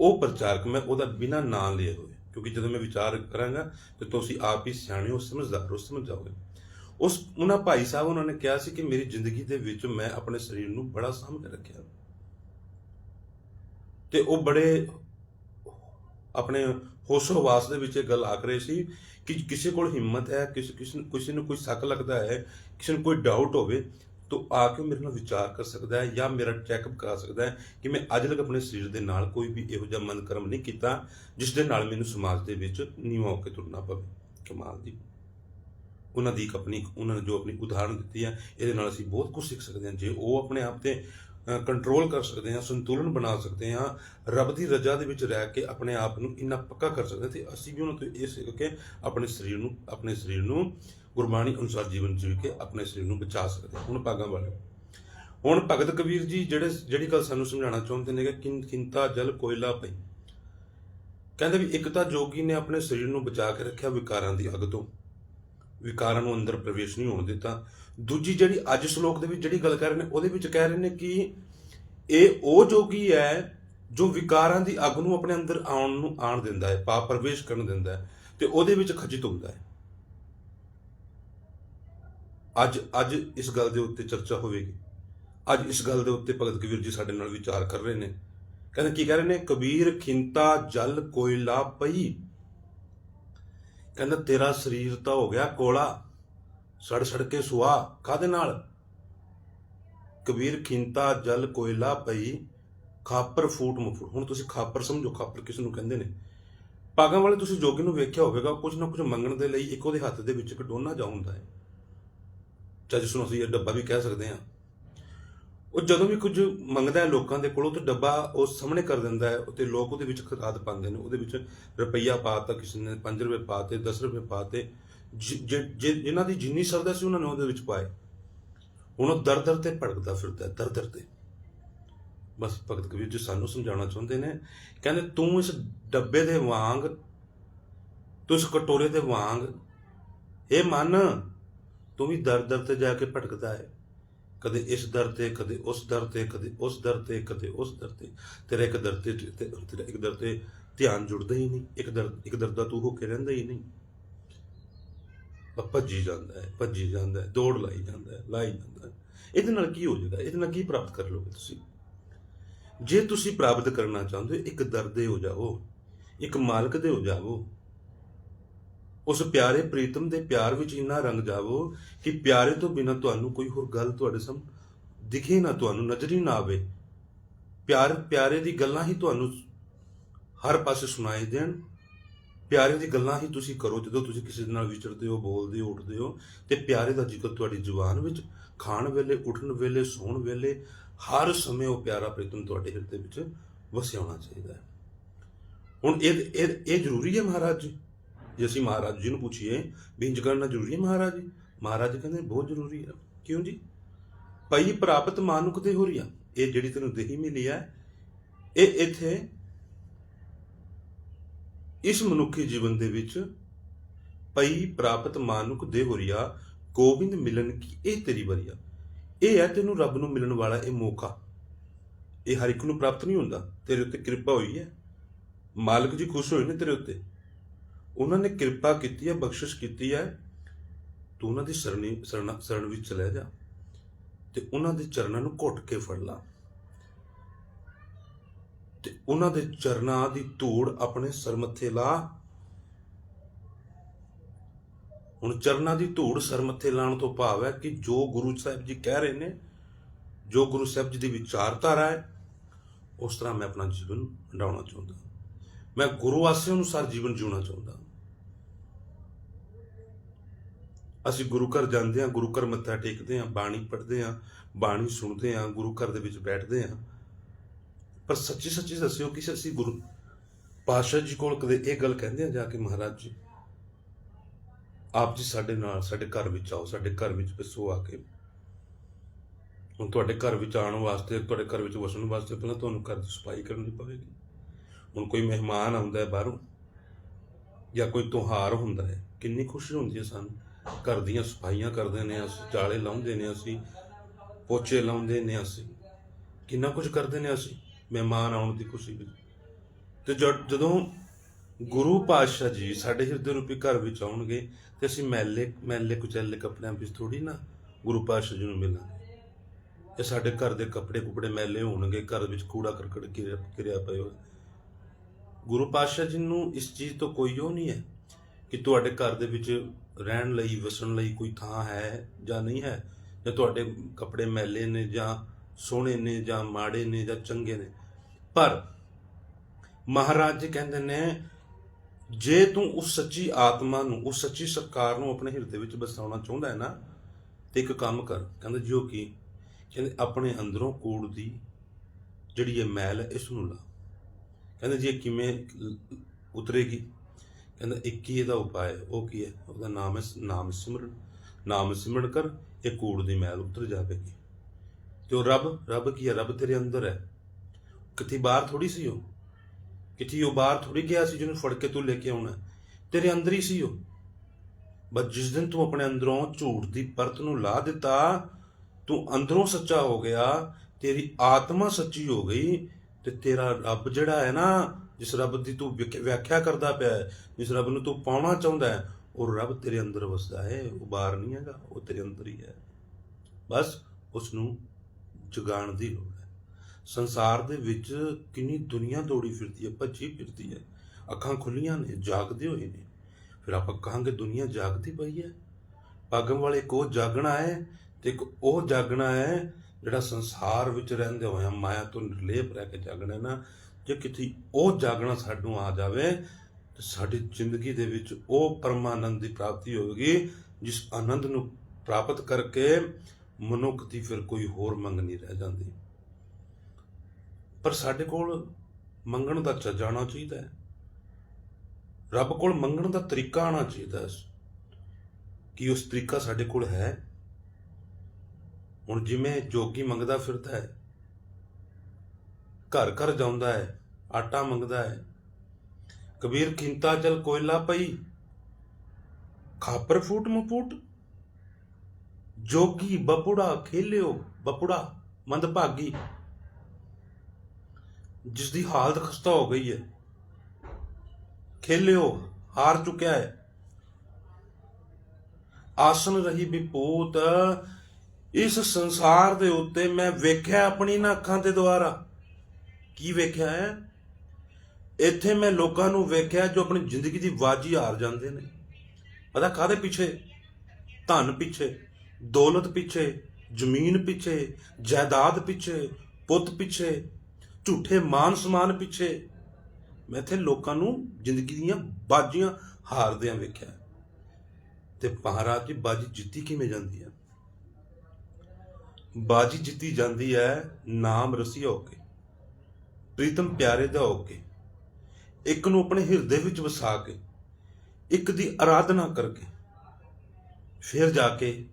ਉਹ ਪ੍ਰਚਾਰਕ ਮੈਂ ਉਹਦਾ ਬਿਨਾਂ ਨਾਂ ਲਏ ਹੋਏ, ਕਿਉਂਕਿ ਜਦੋਂ ਮੈਂ ਵਿਚਾਰ ਕਰਾਂਗਾ ਤੇ ਤੁਸੀਂ ਆਪ ਹੀ ਸਿਆਣੇ ਹੋ, ਸਮਝਦਾਰ ਹੋ, ਸਮਝ ਜਾਓਗੇ। ਉਸ ਉਹਨਾਂ ਭਾਈ ਸਾਹਿਬ, ਉਹਨਾਂ ਨੇ ਕਿਹਾ ਸੀ ਕਿ ਮੇਰੀ ਜ਼ਿੰਦਗੀ ਦੇ ਵਿੱਚ ਮੈਂ ਆਪਣੇ ਸਰੀਰ ਨੂੰ ਬੜਾ ਸਾਂਭ ਕੇ ਰੱਖਿਆ। ਤੇ ਉਹ ਬੜੇ ਆਪਣੇ ਹੋਸ਼ੋ ਹਵਾਸ ਦੇ ਵਿੱਚ ਇਹ ਗੱਲ ਆਖ ਰਹੇ ਸੀ ਕਿ ਕਿਸੇ ਕੋਲ ਹਿੰਮਤ ਹੈ, ਕਿਸੇ ਕਿਸੇ ਨੂੰ ਕਿਸੇ ਨੂੰ ਕੋਈ ਸ਼ੱਕ ਲੱਗਦਾ ਹੈ, ਕਿਸੇ ਨੂੰ ਕੋਈ ਡਾਊਟ ਹੋਵੇ, ਤਾਂ ਆ ਕੇ ਮੇਰੇ ਨਾਲ ਵਿਚਾਰ ਕਰ ਸਕਦਾ ਹੈ ਜਾਂ ਮੇਰਾ ਚੈੱਕਅਪ ਕਰਾ ਸਕਦਾ ਹੈ ਕਿ ਮੈਂ ਅੱਜ ਤੱਕ ਆਪਣੇ ਸਰੀਰ ਦੇ ਨਾਲ ਕੋਈ ਵੀ ਇਹੋ ਜਿਹਾ ਮਨ ਕਰਮ ਨਹੀਂ ਕੀਤਾ, ਜਿਸ ਦੇ ਨਾਲ ਮੈਨੂੰ ਸਮਾਜ ਦੇ ਵਿੱਚ ਨੀਵਾਂ ਹੋ ਕੇ ਤੁਰਨਾ ਪਵੇ। ਕਮਾਲ ਦੀ ਉਹਨਾਂ ਦੀ ਇੱਕ ਆਪਣੀ ਉਹਨਾਂ ਨੇ ਜੋ ਆਪਣੀ ਉਦਾਹਰਣ ਦਿੱਤੀ ਹੈ ਇਹਦੇ ਨਾਲ ਅਸੀਂ ਬਹੁਤ ਕੁਝ ਸਿੱਖ ਸਕਦੇ ਹਾਂ। ਜੇ ਉਹ ਆਪਣੇ ਆਪ ਤੇ ਕੰਟਰੋਲ ਕਰ ਸਕਦੇ ਹਾਂ, ਸੰਤੁਲਨ ਬਣਾ ਸਕਦੇ ਹਾਂ, ਰੱਬ ਦੀ ਰਜ਼ਾ ਦੇ ਵਿੱਚ ਰਹਿ ਕੇ ਆਪਣੇ ਆਪ ਨੂੰ ਇੰਨਾ ਪੱਕਾ ਕਰ ਸਕਦੇ ਹਾਂ ਤੇ ਅਸੀਂ ਵੀ ਉਹਨਾਂ ਤੋਂ ਇਹ ਸਿੱਖ ਕੇ ਆਪਣੇ ਸਰੀਰ ਨੂੰ, ਆਪਣੇ ਸਰੀਰ ਨੂੰ ਗੁਰਬਾਣੀ ਅਨੁਸਾਰ ਜੀਵਨ ਜੀਵ ਕੇ ਆਪਣੇ ਸਰੀਰ ਨੂੰ ਬਚਾ ਸਕਦੇ ਹਾਂ। ਹੁਣ ਭਾਗਾਂ ਵਾਲੇ। ਹੁਣ ਭਗਤ ਕਬੀਰ ਜੀ ਜਿਹੜੇ, ਜਿਹੜੀ ਗੱਲ ਸਾਨੂੰ ਸਮਝਾਉਣਾ ਚਾਹੁੰਦੇ ਨੇ ਕਿ ਕਿੰਤਾ ਜਲ ਕੋਇਲਾ ਪਈ। ਕਹਿੰਦੇ ਵੀ ਇੱਕ ਤਾਂ ਜੋਗੀ ਨੇ ਆਪਣੇ ਸਰੀਰ ਨੂੰ ਬਚਾ ਕੇ ਰੱਖਿਆ ਵਿਕਾਰਾਂ ਦੀ ਅੱਗ ਤੋਂ। ਵਿਕਾਰਾਂ ਨੂੰ ਅੰਦਰ ਪ੍ਰਵੇਸ਼ ਨਹੀਂ ਹੋਣ ਦਿੱਤਾ। ਦੂਜੀ ਜਿਹੜੀ ਅੱਜ ਸ਼ਲੋਕ ਦੇ ਵਿੱਚ ਜਿਹੜੀ ਗੱਲ ਕਰ ਰਹੇ ਨੇ, ਉਹਦੇ ਵਿੱਚ ਕਹਿ ਰਹੇ ਨੇ ਕਿ ਇਹ ਉਹ ਜੋਗੀ ਹੈ ਜੋ ਵਿਕਾਰਾਂ ਦੀ ਅੱਗ ਨੂੰ ਆਪਣੇ ਅੰਦਰ ਆਉਣ ਨੂੰ ਆਣ ਦਿੰਦਾ ਹੈ ਪਾਪ ਪ੍ਰਵੇਸ਼ ਕਰਨ ਦਿੰਦਾ ਹੈ ਤੇ ਉਹਦੇ ਵਿੱਚ ਖਚਿਤ ਹੁੰਦਾ ਹੈ। ਅੱਜ ਅੱਜ ਇਸ ਗੱਲ ਦੇ ਉੱਤੇ ਚਰਚਾ ਹੋਵੇਗੀ। ਅੱਜ ਇਸ ਗੱਲ ਦੇ ਉੱਤੇ ਭਗਤ ਕਬੀਰ ਜੀ ਸਾਡੇ ਨਾਲ ਵਿਚਾਰ ਕਰ ਰਹੇ ਨੇ। ਕਹਿੰਦੇ ਕੀ ਕਹਿ ਰਹੇ ਨੇ, ਕਬੀਰ ਖਿੰਤਾ ਜਲ ਕੋਇਲਾ ਪਈ। ਕਹਿੰਦਾ, ਤੇਰਾ ਸਰੀਰ ਤਾਂ ਹੋ ਗਿਆ ਕੋਲਾ। ਸੜ ਸੜ ਕੇ ਸੁਆ। ਕਾਦੇ ਨਾਲ? ਕਬੀਰ ਖਿੰਤਾ, ਜਲ ਕੋਇਲਾ ਪਈ ਖਾਪਰ ਫੂਟ ਮਫੂਟ। ਹੁਣ ਤੁਸੀਂ ਖਾਪਰ ਸਮਝੋ, ਖਾਪਰ ਕਿਸ ਨੂੰ ਕਹਿੰਦੇ ਨੇ। ਪਾਗਾਂ ਵਾਲੇ ਤੁਸੀਂ ਜੋਗੀ ਨੂੰ ਵੇਖਿਆ ਹੋਵੇਗਾ, ਕੁਝ ਨਾ ਕੁਝ ਮੰਗਣ ਦੇ ਲਈ ਇੱਕ ਉਹਦੇ ਹੱਥ ਦੇ ਵਿੱਚ ਇੱਕ ਡੋਨਾ ਜਾ ਹੁੰਦਾ ਹੈ। ਚਾਹੇ ਜਿਸ ਨੂੰ ਅਸੀਂ ਇਹ ਡੱਬਾ ਵੀ ਕਹਿ ਸਕਦੇ ਹਾਂ। ਉਹ ਜਦੋਂ ਵੀ ਕੁਝ ਮੰਗਦਾ ਹੈ ਲੋਕਾਂ ਦੇ ਕੋਲੋਂ, ਤਾਂ ਡੱਬਾ ਉਹ ਸਾਹਮਣੇ ਕਰ ਦਿੰਦਾ ਹੈ ਤੇ ਲੋਕ ਉਹਦੇ ਵਿੱਚ ਖਾਦ ਪਾਉਂਦੇ ਨੇ। ਉਹਦੇ ਵਿੱਚ ਰੁਪਈਆ ਪਾਤਾ ਕਿਸੇ ਨੇ 5 ਰੁਪਏ ਪਾਤੇ 10 ਰੁਪਏ ਪਾਤੇ ਜਿ- ਜਿ- ਜਿ- ਜਿਨ੍ਹਾਂ ਦੀ ਜਿੰਨੀ ਸਰਦਾ ਸੀ, ਉਹਨਾਂ ਨੇ ਉਹਦੇ ਵਿੱਚ ਪਾਏ। ਹੁਣ ਉਹ ਦਰ ਦਰ ਤੇ ਭੜਕਦਾ ਫਿਰਦਾ ਦਰ ਦਰ ਤੇ। ਬਸ ਭਗਤ ਕਬੀਰ ਜੀ ਸਾਨੂੰ ਸਮਝਾਉਣਾ ਚਾਹੁੰਦੇ ਨੇ, ਕਹਿੰਦੇ ਤੂੰ ਇਸ ਡੱਬੇ ਦੇ ਵਾਂਗ, ਤੂੰ ਇਸ ਕਟੋਰੇ ਦੇ ਵਾਂਗ ਇਹ ਮਨ, ਤੂੰ ਵੀ ਦਰ ਦਰ ਤੇ ਜਾ ਕੇ ਭਟਕਦਾ ਹੈ। ਕਦੇ ਇਸ ਦਰ ਤੇ, ਕਦੇ ਉਸ ਦਰ ਤੇ, ਕਦੇ ਉਸ ਦਰ ਤੇ, ਕਦੇ ਉਸ ਦਰ ਤੇ। ਤੇਰਾ ਇੱਕ ਦਰ ਤੇ ਤੇਰਾ ਇੱਕ ਦਰ ਤੇ ਧਿਆਨ ਜੁੜਦਾ ਹੀ ਨਹੀਂ। ਇੱਕ ਦਰ ਇੱਕ ਦਰ ਦਾ ਤੂੰ ਹੋ ਕੇ ਰਹਿੰਦਾ ਹੀ ਨਹੀਂ। ਭੱਜੀ ਜਾਂਦਾ ਹੈ, ਭੱਜੀ ਜਾਂਦਾ ਹੈ, ਦੌੜ ਲਾਈ ਜਾਂਦਾ ਹੈ, ਲਾਈ ਜਾਂਦਾ ਹੈ। ਇਹਦੇ ਨਾਲ ਕੀ ਹੋ ਜਾਏਗਾ? ਇਹਦੇ ਨਾਲ ਕੀ ਪ੍ਰਾਪਤ ਕਰ ਲੋਗੇ ਤੁਸੀਂ? ਜੇ ਤੁਸੀਂ ਪ੍ਰਾਪਤ ਕਰਨਾ ਚਾਹੁੰਦੇ ਹੋ, ਇੱਕ ਦਰ ਦੇ ਹੋ ਜਾਓ ਇੱਕ ਮਾਲਕ ਦੇ ਹੋ ਜਾਵੋ ਉਸ ਪਿਆਰੇ ਪ੍ਰੀਤਮ ਦੇ ਪਿਆਰ ਵਿੱਚ ਇੰਨਾ ਰੰਗ ਜਾਵੋ ਕਿ ਪਿਆਰੇ ਤੋਂ ਬਿਨਾ ਤੁਹਾਨੂੰ ਕੋਈ ਹੋਰ ਗੱਲ ਤੁਹਾਡੇ ਸਾਹਮ ਦਿਖੇ ਨਾ ਤੁਹਾਨੂੰ, ਨਜ਼ਰੀ ਨਾ ਆਵੇ। ਪਿਆਰ, ਪਿਆਰੇ ਦੀ ਗੱਲਾਂ ਹੀ ਤੁਹਾਨੂੰ ਹਰ ਪਾਸੇ ਸੁਣਾਈ ਦੇਣ। ਪਿਆਰੇ ਦੀ ਗੱਲਾਂ ਹੀ ਤੁਸੀਂ ਕਰੋ, ਜਦੋਂ ਤੁਸੀਂ ਕਿਸੇ ਦੇ ਨਾਲ ਵਿਚਰਦੇ ਹੋ, ਬੋਲਦੇ ਹੋ, ਉੱਠਦੇ ਹੋ, ਤੇ ਪਿਆਰੇ ਦਾ ਜ਼ਿਕਰ ਤੁਹਾਡੀ ਜ਼ੁਬਾਨ ਵਿੱਚ ਖਾਣ ਵੇਲੇ, ਉੱਠਣ ਵੇਲੇ, ਸੌਣ ਵੇਲੇ, ਹਰ ਸਮੇਂ ਉਹ ਪਿਆਰਾ ਪ੍ਰੀਤਮ ਤੁਹਾਡੇ ਹਿਰਦੇ ਵਿੱਚ ਵਸਿਆ ਹੋਣਾ ਚਾਹੀਦਾ ਹੈ। ਹੁਣ ਇਹ ਇਹ ਜ਼ਰੂਰੀ ਹੈ ਮਹਾਰਾਜ ਜੀ? ਜੇ ਅਸੀਂ ਮਹਾਰਾਜ ਜੀ ਨੂੰ ਪੁੱਛੀਏ ਵੀ ਇੰਜ ਕਰਨਾ ਜ਼ਰੂਰੀ ਹੈ ਮਹਾਰਾਜ ਜੀ? ਮਹਾਰਾਜ ਕਹਿੰਦੇ ਬਹੁਤ ਜ਼ਰੂਰੀ ਹੈ ਕਿਉਂ ਜੀ? ਪਈ ਪ੍ਰਾਪਤ ਮਾਨੁਕ ਦੇ ਹੋ ਰਹੀ ਆ। ਇਹ ਜਿਹੜੀ ਤੈਨੂੰ ਦੇਹੀ ਮਿਲੀ ਹੈ ਇਹ ਇੱਥੇ ਇਸ ਮਨੁੱਖੀ ਜੀਵਨ ਦੇ ਵਿੱਚ ਪਈ ਪ੍ਰਾਪਤ ਮਾਨੁਕ ਦੇ ਹੋ ਗੋਬਿੰਦ ਮਿਲਨ ਕੀ? ਇਹ ਤੇਰੀ ਵਰੀਆ ਇਹ ਹੈ ਤੈਨੂੰ ਰੱਬ ਨੂੰ ਮਿਲਣ ਵਾਲਾ ਇਹ ਮੌਕਾ। ਇਹ ਹਰ ਇੱਕ ਨੂੰ ਪ੍ਰਾਪਤ ਨਹੀਂ ਹੁੰਦਾ। ਤੇਰੇ ਉੱਤੇ ਕਿਰਪਾ ਹੋਈ ਹੈ। ਮਾਲਕ ਜੀ ਖੁਸ਼ ਹੋਏ ਨੇ ਤੇਰੇ ਉੱਤੇ। ਉਹਨਾਂ ਨੇ ਕਿਰਪਾ ਕੀਤੀ ਹੈ, ਬਖਸ਼ਿਸ਼ ਕੀਤੀ ਹੈ, ਤੂੰ ਉਹਨਾਂ ਦੀ ਸਰਣੀ, ਸਰਣਾ ਸਰਣ ਵਿੱਚ ਚਲੇ ਜਾ ਤੇ ਉਹਨਾਂ ਦੇ ਚਰਨਾਂ ਨੂੰ ਘੁੱਟ ਕੇ ਫੜ ਲਾ। ਤੇ ਉਹਨਾਂ ਦੇ ਚਰਨਾਂ ਦੀ ਧੂੜ ਆਪਣੇ ਸਰ ਮੱਥੇ ਲਾ। ਹੁਣ ਚਰਨਾਂ ਦੀ ਧੂੜ ਸਰ ਮੱਥੇ ਲਾਉਣ ਤੋਂ ਭਾਵ ਹੈ ਕਿ ਜੋ ਗੁਰੂ ਸਾਹਿਬ ਜੀ ਕਹਿ ਰਹੇ ਨੇ, ਜੋ ਗੁਰੂ ਸਾਹਿਬ ਜੀ ਦੀ ਵਿਚਾਰਧਾਰਾ ਹੈ, ਉਸ ਤਰ੍ਹਾਂ ਮੈਂ ਆਪਣਾ ਜੀਵਨ ਹੰਡਾਉਣਾ ਚਾਹੁੰਦਾ। ਮੈਂ ਗੁਰੂ ਆਸੇ ਅਨੁਸਾਰ ਜੀਵਨ ਜਿਉਣਾ ਚਾਹੁੰਦਾ। ਅਸੀਂ ਗੁਰੂ ਘਰ ਜਾਂਦੇ ਹਾਂ, ਗੁਰੂ ਘਰ ਮੱਥਾ ਟੇਕਦੇ ਹਾਂ, ਬਾਣੀ ਪੜ੍ਹਦੇ ਹਾਂ, ਬਾਣੀ ਸੁਣਦੇ ਹਾਂ, ਗੁਰੂ ਘਰ ਦੇ ਵਿੱਚ ਬੈਠਦੇ ਹਾਂ। ਪਰ ਸੱਚੀ ਸੱਚੀ ਦੱਸਿਓ ਕਿ ਅਸੀਂ ਗੁਰੂ ਪਾਤਸ਼ਾਹ ਜੀ ਕੋਲ ਕਦੇ ਇਹ ਗੱਲ ਕਹਿੰਦੇ ਆ ਜਾ ਕੇ ਮਹਾਰਾਜ ਜੀ, ਆਪ ਜੀ ਸਾਡੇ ਨਾਲ, ਸਾਡੇ ਘਰ ਵਿੱਚ ਆਓ, ਸਾਡੇ ਘਰ ਵਿੱਚ ਵਸੋ ਆ ਕੇ। ਹੁਣ ਤੁਹਾਡੇ ਘਰ ਵਿੱਚ ਆਉਣ ਵਾਸਤੇ, ਤੁਹਾਡੇ ਘਰ ਵਿੱਚ ਵਸਣ ਵਾਸਤੇ ਪਹਿਲਾਂ ਤੁਹਾਨੂੰ ਘਰ ਦੀ ਸਫ਼ਾਈ ਕਰਨੀ ਪਵੇਗੀ। ਹੁਣ ਕੋਈ ਮਹਿਮਾਨ ਆਉਂਦਾ ਹੈ ਬਾਹਰੋਂ ਜਾਂ ਕੋਈ ਤਿਉਹਾਰ ਹੁੰਦਾ ਹੈ, ਕਿੰਨੀ ਖੁਸ਼ੀ ਹੁੰਦੀ ਹੈ ਸਾਨੂੰ। ਘਰ ਦੀਆਂ ਸਫਾਈਆਂ ਕਰਦੇ ਨੇ ਅਸੀਂ, ਚਾਲੇ ਲਾਉਂਦੇ ਨੇ ਅਸੀਂ, ਪੋਚੇ ਲਾਉਂਦੇ ਨੇ ਅਸੀਂ। ਕਿੰਨਾ ਕੁਝ ਕਰਦੇ ਨੇ ਅਸੀਂ, ਮਹਿਮਾਨ ਆਉਣ ਦੀ ਖੁਸ਼ੀ ਵਿੱਚ। ਤੇ ਜਦੋਂ ਗੁਰੂ ਪਾਤਸ਼ਾਹ ਜੀ ਸਾਡੇ ਹਿਰਦੇ ਰੂਪੀ ਘਰ ਵਿੱਚ ਆਉਣਗੇ, ਤੇ ਅਸੀਂ ਮੈਲੇ ਮੈਲੇ ਕੁਚੈਲੇ ਕੱਪੜਿਆਂ ਵਿੱਚ ਥੋੜੀ ਨਾ ਗੁਰੂ ਪਾਤਸ਼ਾਹ ਜੀ ਨੂੰ ਮਿਲਾਂਗੇ। ਇਹ ਸਾਡੇ ਘਰ ਦੇ ਕੱਪੜੇ ਕੁਪੜੇ ਮੈਲੇ ਹੋਣਗੇ, ਘਰ ਵਿੱਚ ਕੂੜਾ ਕਰਕਟ ਕਿਰਿਆ ਗਿਰਿਆ ਪਿਆ ਗੁਰੂ ਪਾਤਸ਼ਾਹ ਜੀ ਨੂੰ ਇਸ ਚੀਜ਼ ਤੋਂ ਕੋਈ ਉਹ ਨਹੀਂ ਹੈ ਕਿ ਤੁਹਾਡੇ ਘਰ ਦੇ ਵਿੱਚ ਰਹਿਣ ਲਈ, ਵਸਣ ਲਈ ਕੋਈ ਥਾਂ ਹੈ ਜਾਂ ਨਹੀਂ ਹੈ? ਜਾਂ ਤੁਹਾਡੇ ਕੱਪੜੇ ਮੈਲੇ ਨੇ ਜਾਂ ਸੋਹਣੇ ਨੇ ਜਾਂ ਮਾੜੇ ਨੇ ਜਾਂ ਚੰਗੇ ਨੇ? ਪਰ ਮਹਾਰਾਜ ਜੀ ਕਹਿੰਦੇ ਨੇ, ਜੇ ਤੂੰ ਉਸ ਸੱਚੀ ਆਤਮਾ ਨੂੰ, ਉਸ ਸੱਚੀ ਸਰਕਾਰ ਨੂੰ ਆਪਣੇ ਹਿਰਦੇ ਵਿੱਚ ਬਸਾਉਣਾ ਚਾਹੁੰਦਾ ਹੈ ਨਾ, ਤੇ ਇੱਕ ਕੰਮ ਕਰ। ਕਹਿੰਦਾ ਜਿਉ ਕੀ? ਕਹਿੰਦੇ ਆਪਣੇ ਅੰਦਰੋਂ ਕੂੜ ਦੀ ਜਿਹੜੀ ਇਹ ਮੈਲ ਹੈ, ਇਸ ਨੂੰ ਲਾ। ਕਹਿੰਦੇ ਜੀ ਇਹ ਕਿਵੇਂ ਉਤਰੇਗੀ? ਕਹਿੰਦਾ, ਇੱਕ ਹੀ ਇਹਦਾ ਉਪਾਅ ਹੈ। ਉਹ ਕੀ ਹੈ? ਉਹਦਾ ਨਾਮ ਹੈ ਨਾਮ ਸਿਮਰਨ। ਨਾਮ ਸਿਮਰਨ ਕਰ, ਇਹ ਕੂੜ ਦੀ ਮੈਲ ਉਤਰ ਜਾਵੇਗੀ। ਤੇ ਉਹ ਰੱਬ ਰੱਬ ਕੀ ਹੈ? ਰੱਬ ਤੇਰੇ ਅੰਦਰ ਹੈ। ਕਿਤੇ ਬਾਹਰ ਥੋੜੀ ਸੀ ਉਹ? ਕਿਤੇ ਉਹ ਬਾਹਰ ਥੋੜੀ ਗਿਆ ਸੀ ਜਿਹਨੂੰ ਫੜ ਕੇ ਤੂੰ ਲੈ ਕੇ ਆਉਣਾ ਤੇਰੇ ਅੰਦਰ ਹੀ ਸੀ ਉਹ। ਬਸ ਜਿਸ ਦਿਨ ਤੂੰ ਆਪਣੇ ਅੰਦਰੋਂ ਝੂਠ ਦੀ ਪਰਤ ਨੂੰ ਲਾ ਦਿੱਤਾ, ਤੂੰ ਅੰਦਰੋਂ ਸੱਚਾ ਹੋ ਗਿਆ, ਤੇਰੀ ਆਤਮਾ ਸੱਚੀ ਹੋ ਗਈ ਤੇ ਤੇਰਾ ਰੱਬ ਜਿਹੜਾ ਹੈ ਨਾ ਜਿਸ ਰੱਬ ਦੀ ਤੂੰ ਵਿਖ- ਵਿਆਖਿਆ ਕਰਦਾ ਪਿਆ ਹੈ, ਜਿਸ ਰੱਬ ਨੂੰ ਤੂੰ ਪਾਉਣਾ ਚਾਹੁੰਦਾ ਹੈ, ਉਹ ਰੱਬ ਤੇਰੇ ਅੰਦਰ ਵਸਦਾ ਹੈ ਉਹ ਬਾਹਰ ਨਹੀਂ ਹੈਗਾ, ਉਹ ਤੇਰੇ ਅੰਦਰ ਹੀ ਹੈ। ਬਸ ਉਸ ਨੂੰ ਜਗਾਉਣ ਦੀ ਲੋੜ ਹੈ। ਸੰਸਾਰ ਦੇ ਵਿੱਚ ਕਿੰਨੀ ਦੁਨੀਆ ਦੌੜੀ ਫਿਰਦੀ ਹੈ, ਭੱਜੀ ਫਿਰਦੀ ਹੈ। ਅੱਖਾਂ ਖੁੱਲੀਆਂ ਨੇ, ਜਾਗਦੇ ਹੋਏ ਨੇ। ਫਿਰ ਆਪਾਂ ਕਹਾਂਗੇ ਦੁਨੀਆ ਜਾਗਦੀ ਪਈ ਹੈ। ਪਾਗਮ ਵਾਲੇ ਕੋ ਜਾਗਣਾ ਹੈ ਤੇ ਇੱਕ ਉਹ ਜਾਗਣਾ ਹੈ ਜਿਹੜਾ ਸੰਸਾਰ ਵਿੱਚ ਰਹਿੰਦੇ ਹੋਇਆ ਮਾਇਆ ਤੋਂ ਨਿਰਲੇਪ ਰਹਿ ਕੇ ਜਾਗਣਾ ਹੈ ਨਾ। ਜੇ ਕਿਤੇ ਉਹ ਜਾਗਣਾ ਸਾਨੂੰ ਆ ਜਾਵੇ, ਤੇ ਸਾਡੀ ਜ਼ਿੰਦਗੀ ਦੇ ਵਿੱਚ ਉਹ ਪਰਮਾਨੰਦ ਦੀ ਪ੍ਰਾਪਤੀ ਹੋਵੇਗੀ, ਜਿਸ ਆਨੰਦ ਨੂੰ ਪ੍ਰਾਪਤ ਕਰਕੇ ਮਨੁੱਖ ਦੀ ਫਿਰ ਕੋਈ ਹੋਰ ਮੰਗ ਨਹੀਂ ਰਹਿ ਜਾਂਦੀ। ਪਰ ਸਾਡੇ ਕੋਲ ਮੰਗਣ ਦਾ ਚੱਜ ਆਉਣਾ ਚਾਹੀਦਾ ਹੈ। ਰੱਬ ਕੋਲ ਮੰਗਣ ਦਾ ਤਰੀਕਾ ਆਉਣਾ ਚਾਹੀਦਾ ਹੈ। ਕੀ ਉਸ ਤਰੀਕਾ ਸਾਡੇ ਕੋਲ ਹੈ? ਹੁਣ ਜਿਵੇਂ ਜੋਗੀ ਮੰਗਦਾ ਫਿਰਦਾ ਹੈ, ਘਰ ਘਰ ਜਾਂਦਾ ਹੈ ਆਟਾ ਮੰਗਦਾ ਹੈ। ਕਬੀਰ ਖਿੰਤਾ, ਚਲ ਕੋਇਲਾ ਪਈ। ਖਾਪਰ ਫੂਟ ਮਪੂਟ ਜੋਗੀ ਬਪੁੜਾ, ਖੇਲਿਓ ਬਪੁੜਾ ਮੰਦ ਭਾਗੀ ਜਿਸ ਦੀ ਹਾਲਤ ਖਸਤਾ ਹੋ ਗਈ ਹੈ। ਖੇਲਿਓ, ਹਾਰ ਚੁੱਕਿਆ ਹੈ। ਆਸਨ ਰਹੀ ਵਿਪੂਤ। ਇਸ ਸੰਸਾਰ ਦੇ ਉੱਤੇ ਮੈਂ ਵੇਖਿਆ ਆਪਣੀ ਅੱਖਾਂ ਦੇ ਦੁਆਰਾ। ਕੀ ਵੇਖਿਆ ਹੈ? ਇੱਥੇ ਮੈਂ ਲੋਕਾਂ ਨੂੰ ਵੇਖਿਆ ਜੋ ਆਪਣੀ ਜ਼ਿੰਦਗੀ ਦੀ ਬਾਜੀ ਹਾਰ ਜਾਂਦੇ ਨੇ। ਪਤਾ ਕਾਦੇ ਪਿੱਛੇ? ਧਨ ਪਿੱਛੇ, ਦੌਲਤ ਪਿੱਛੇ, ਜ਼ਮੀਨ ਪਿੱਛੇ, ਜਾਇਦਾਦ ਪਿੱਛੇ, ਪੁੱਤ ਪਿੱਛੇ, ਝੂਠੇ ਮਾਨ ਸਮਾਨ ਪਿੱਛੇ। ਮੈਂ ਇੱਥੇ ਲੋਕਾਂ ਨੂੰ ਜ਼ਿੰਦਗੀ ਦੀਆਂ ਬਾਜੀਆਂ ਹਾਰਦਿਆਂ ਵੇਖਿਆ। ਤੇ ਮਹਾਰਾਜ ਜੀ ਬਾਜੀ ਜਿੱਤੀ ਕਿਵੇਂ ਜਾਂਦੀ ਹੈ ਬਾਜੀ ਜਿੱਤੀ ਜਾਂਦੀ ਹੈ ਨਾਮ ਰਸੀਆ ਹੋ ਕੇ, ਪ੍ਰੀਤਮ ਪਿਆਰੇ ਦਾ ਹੋ ਕੇ। ਇੱਕ ਨੂੰ ਆਪਣੇ ਹਿਰਦੇ ਵਿੱਚ ਵਸਾ ਕੇ, ਇੱਕ ਦੀ ਆਰਾਧਨਾ ਕਰਕੇ, ਫਿਰ ਜਾ ਕੇ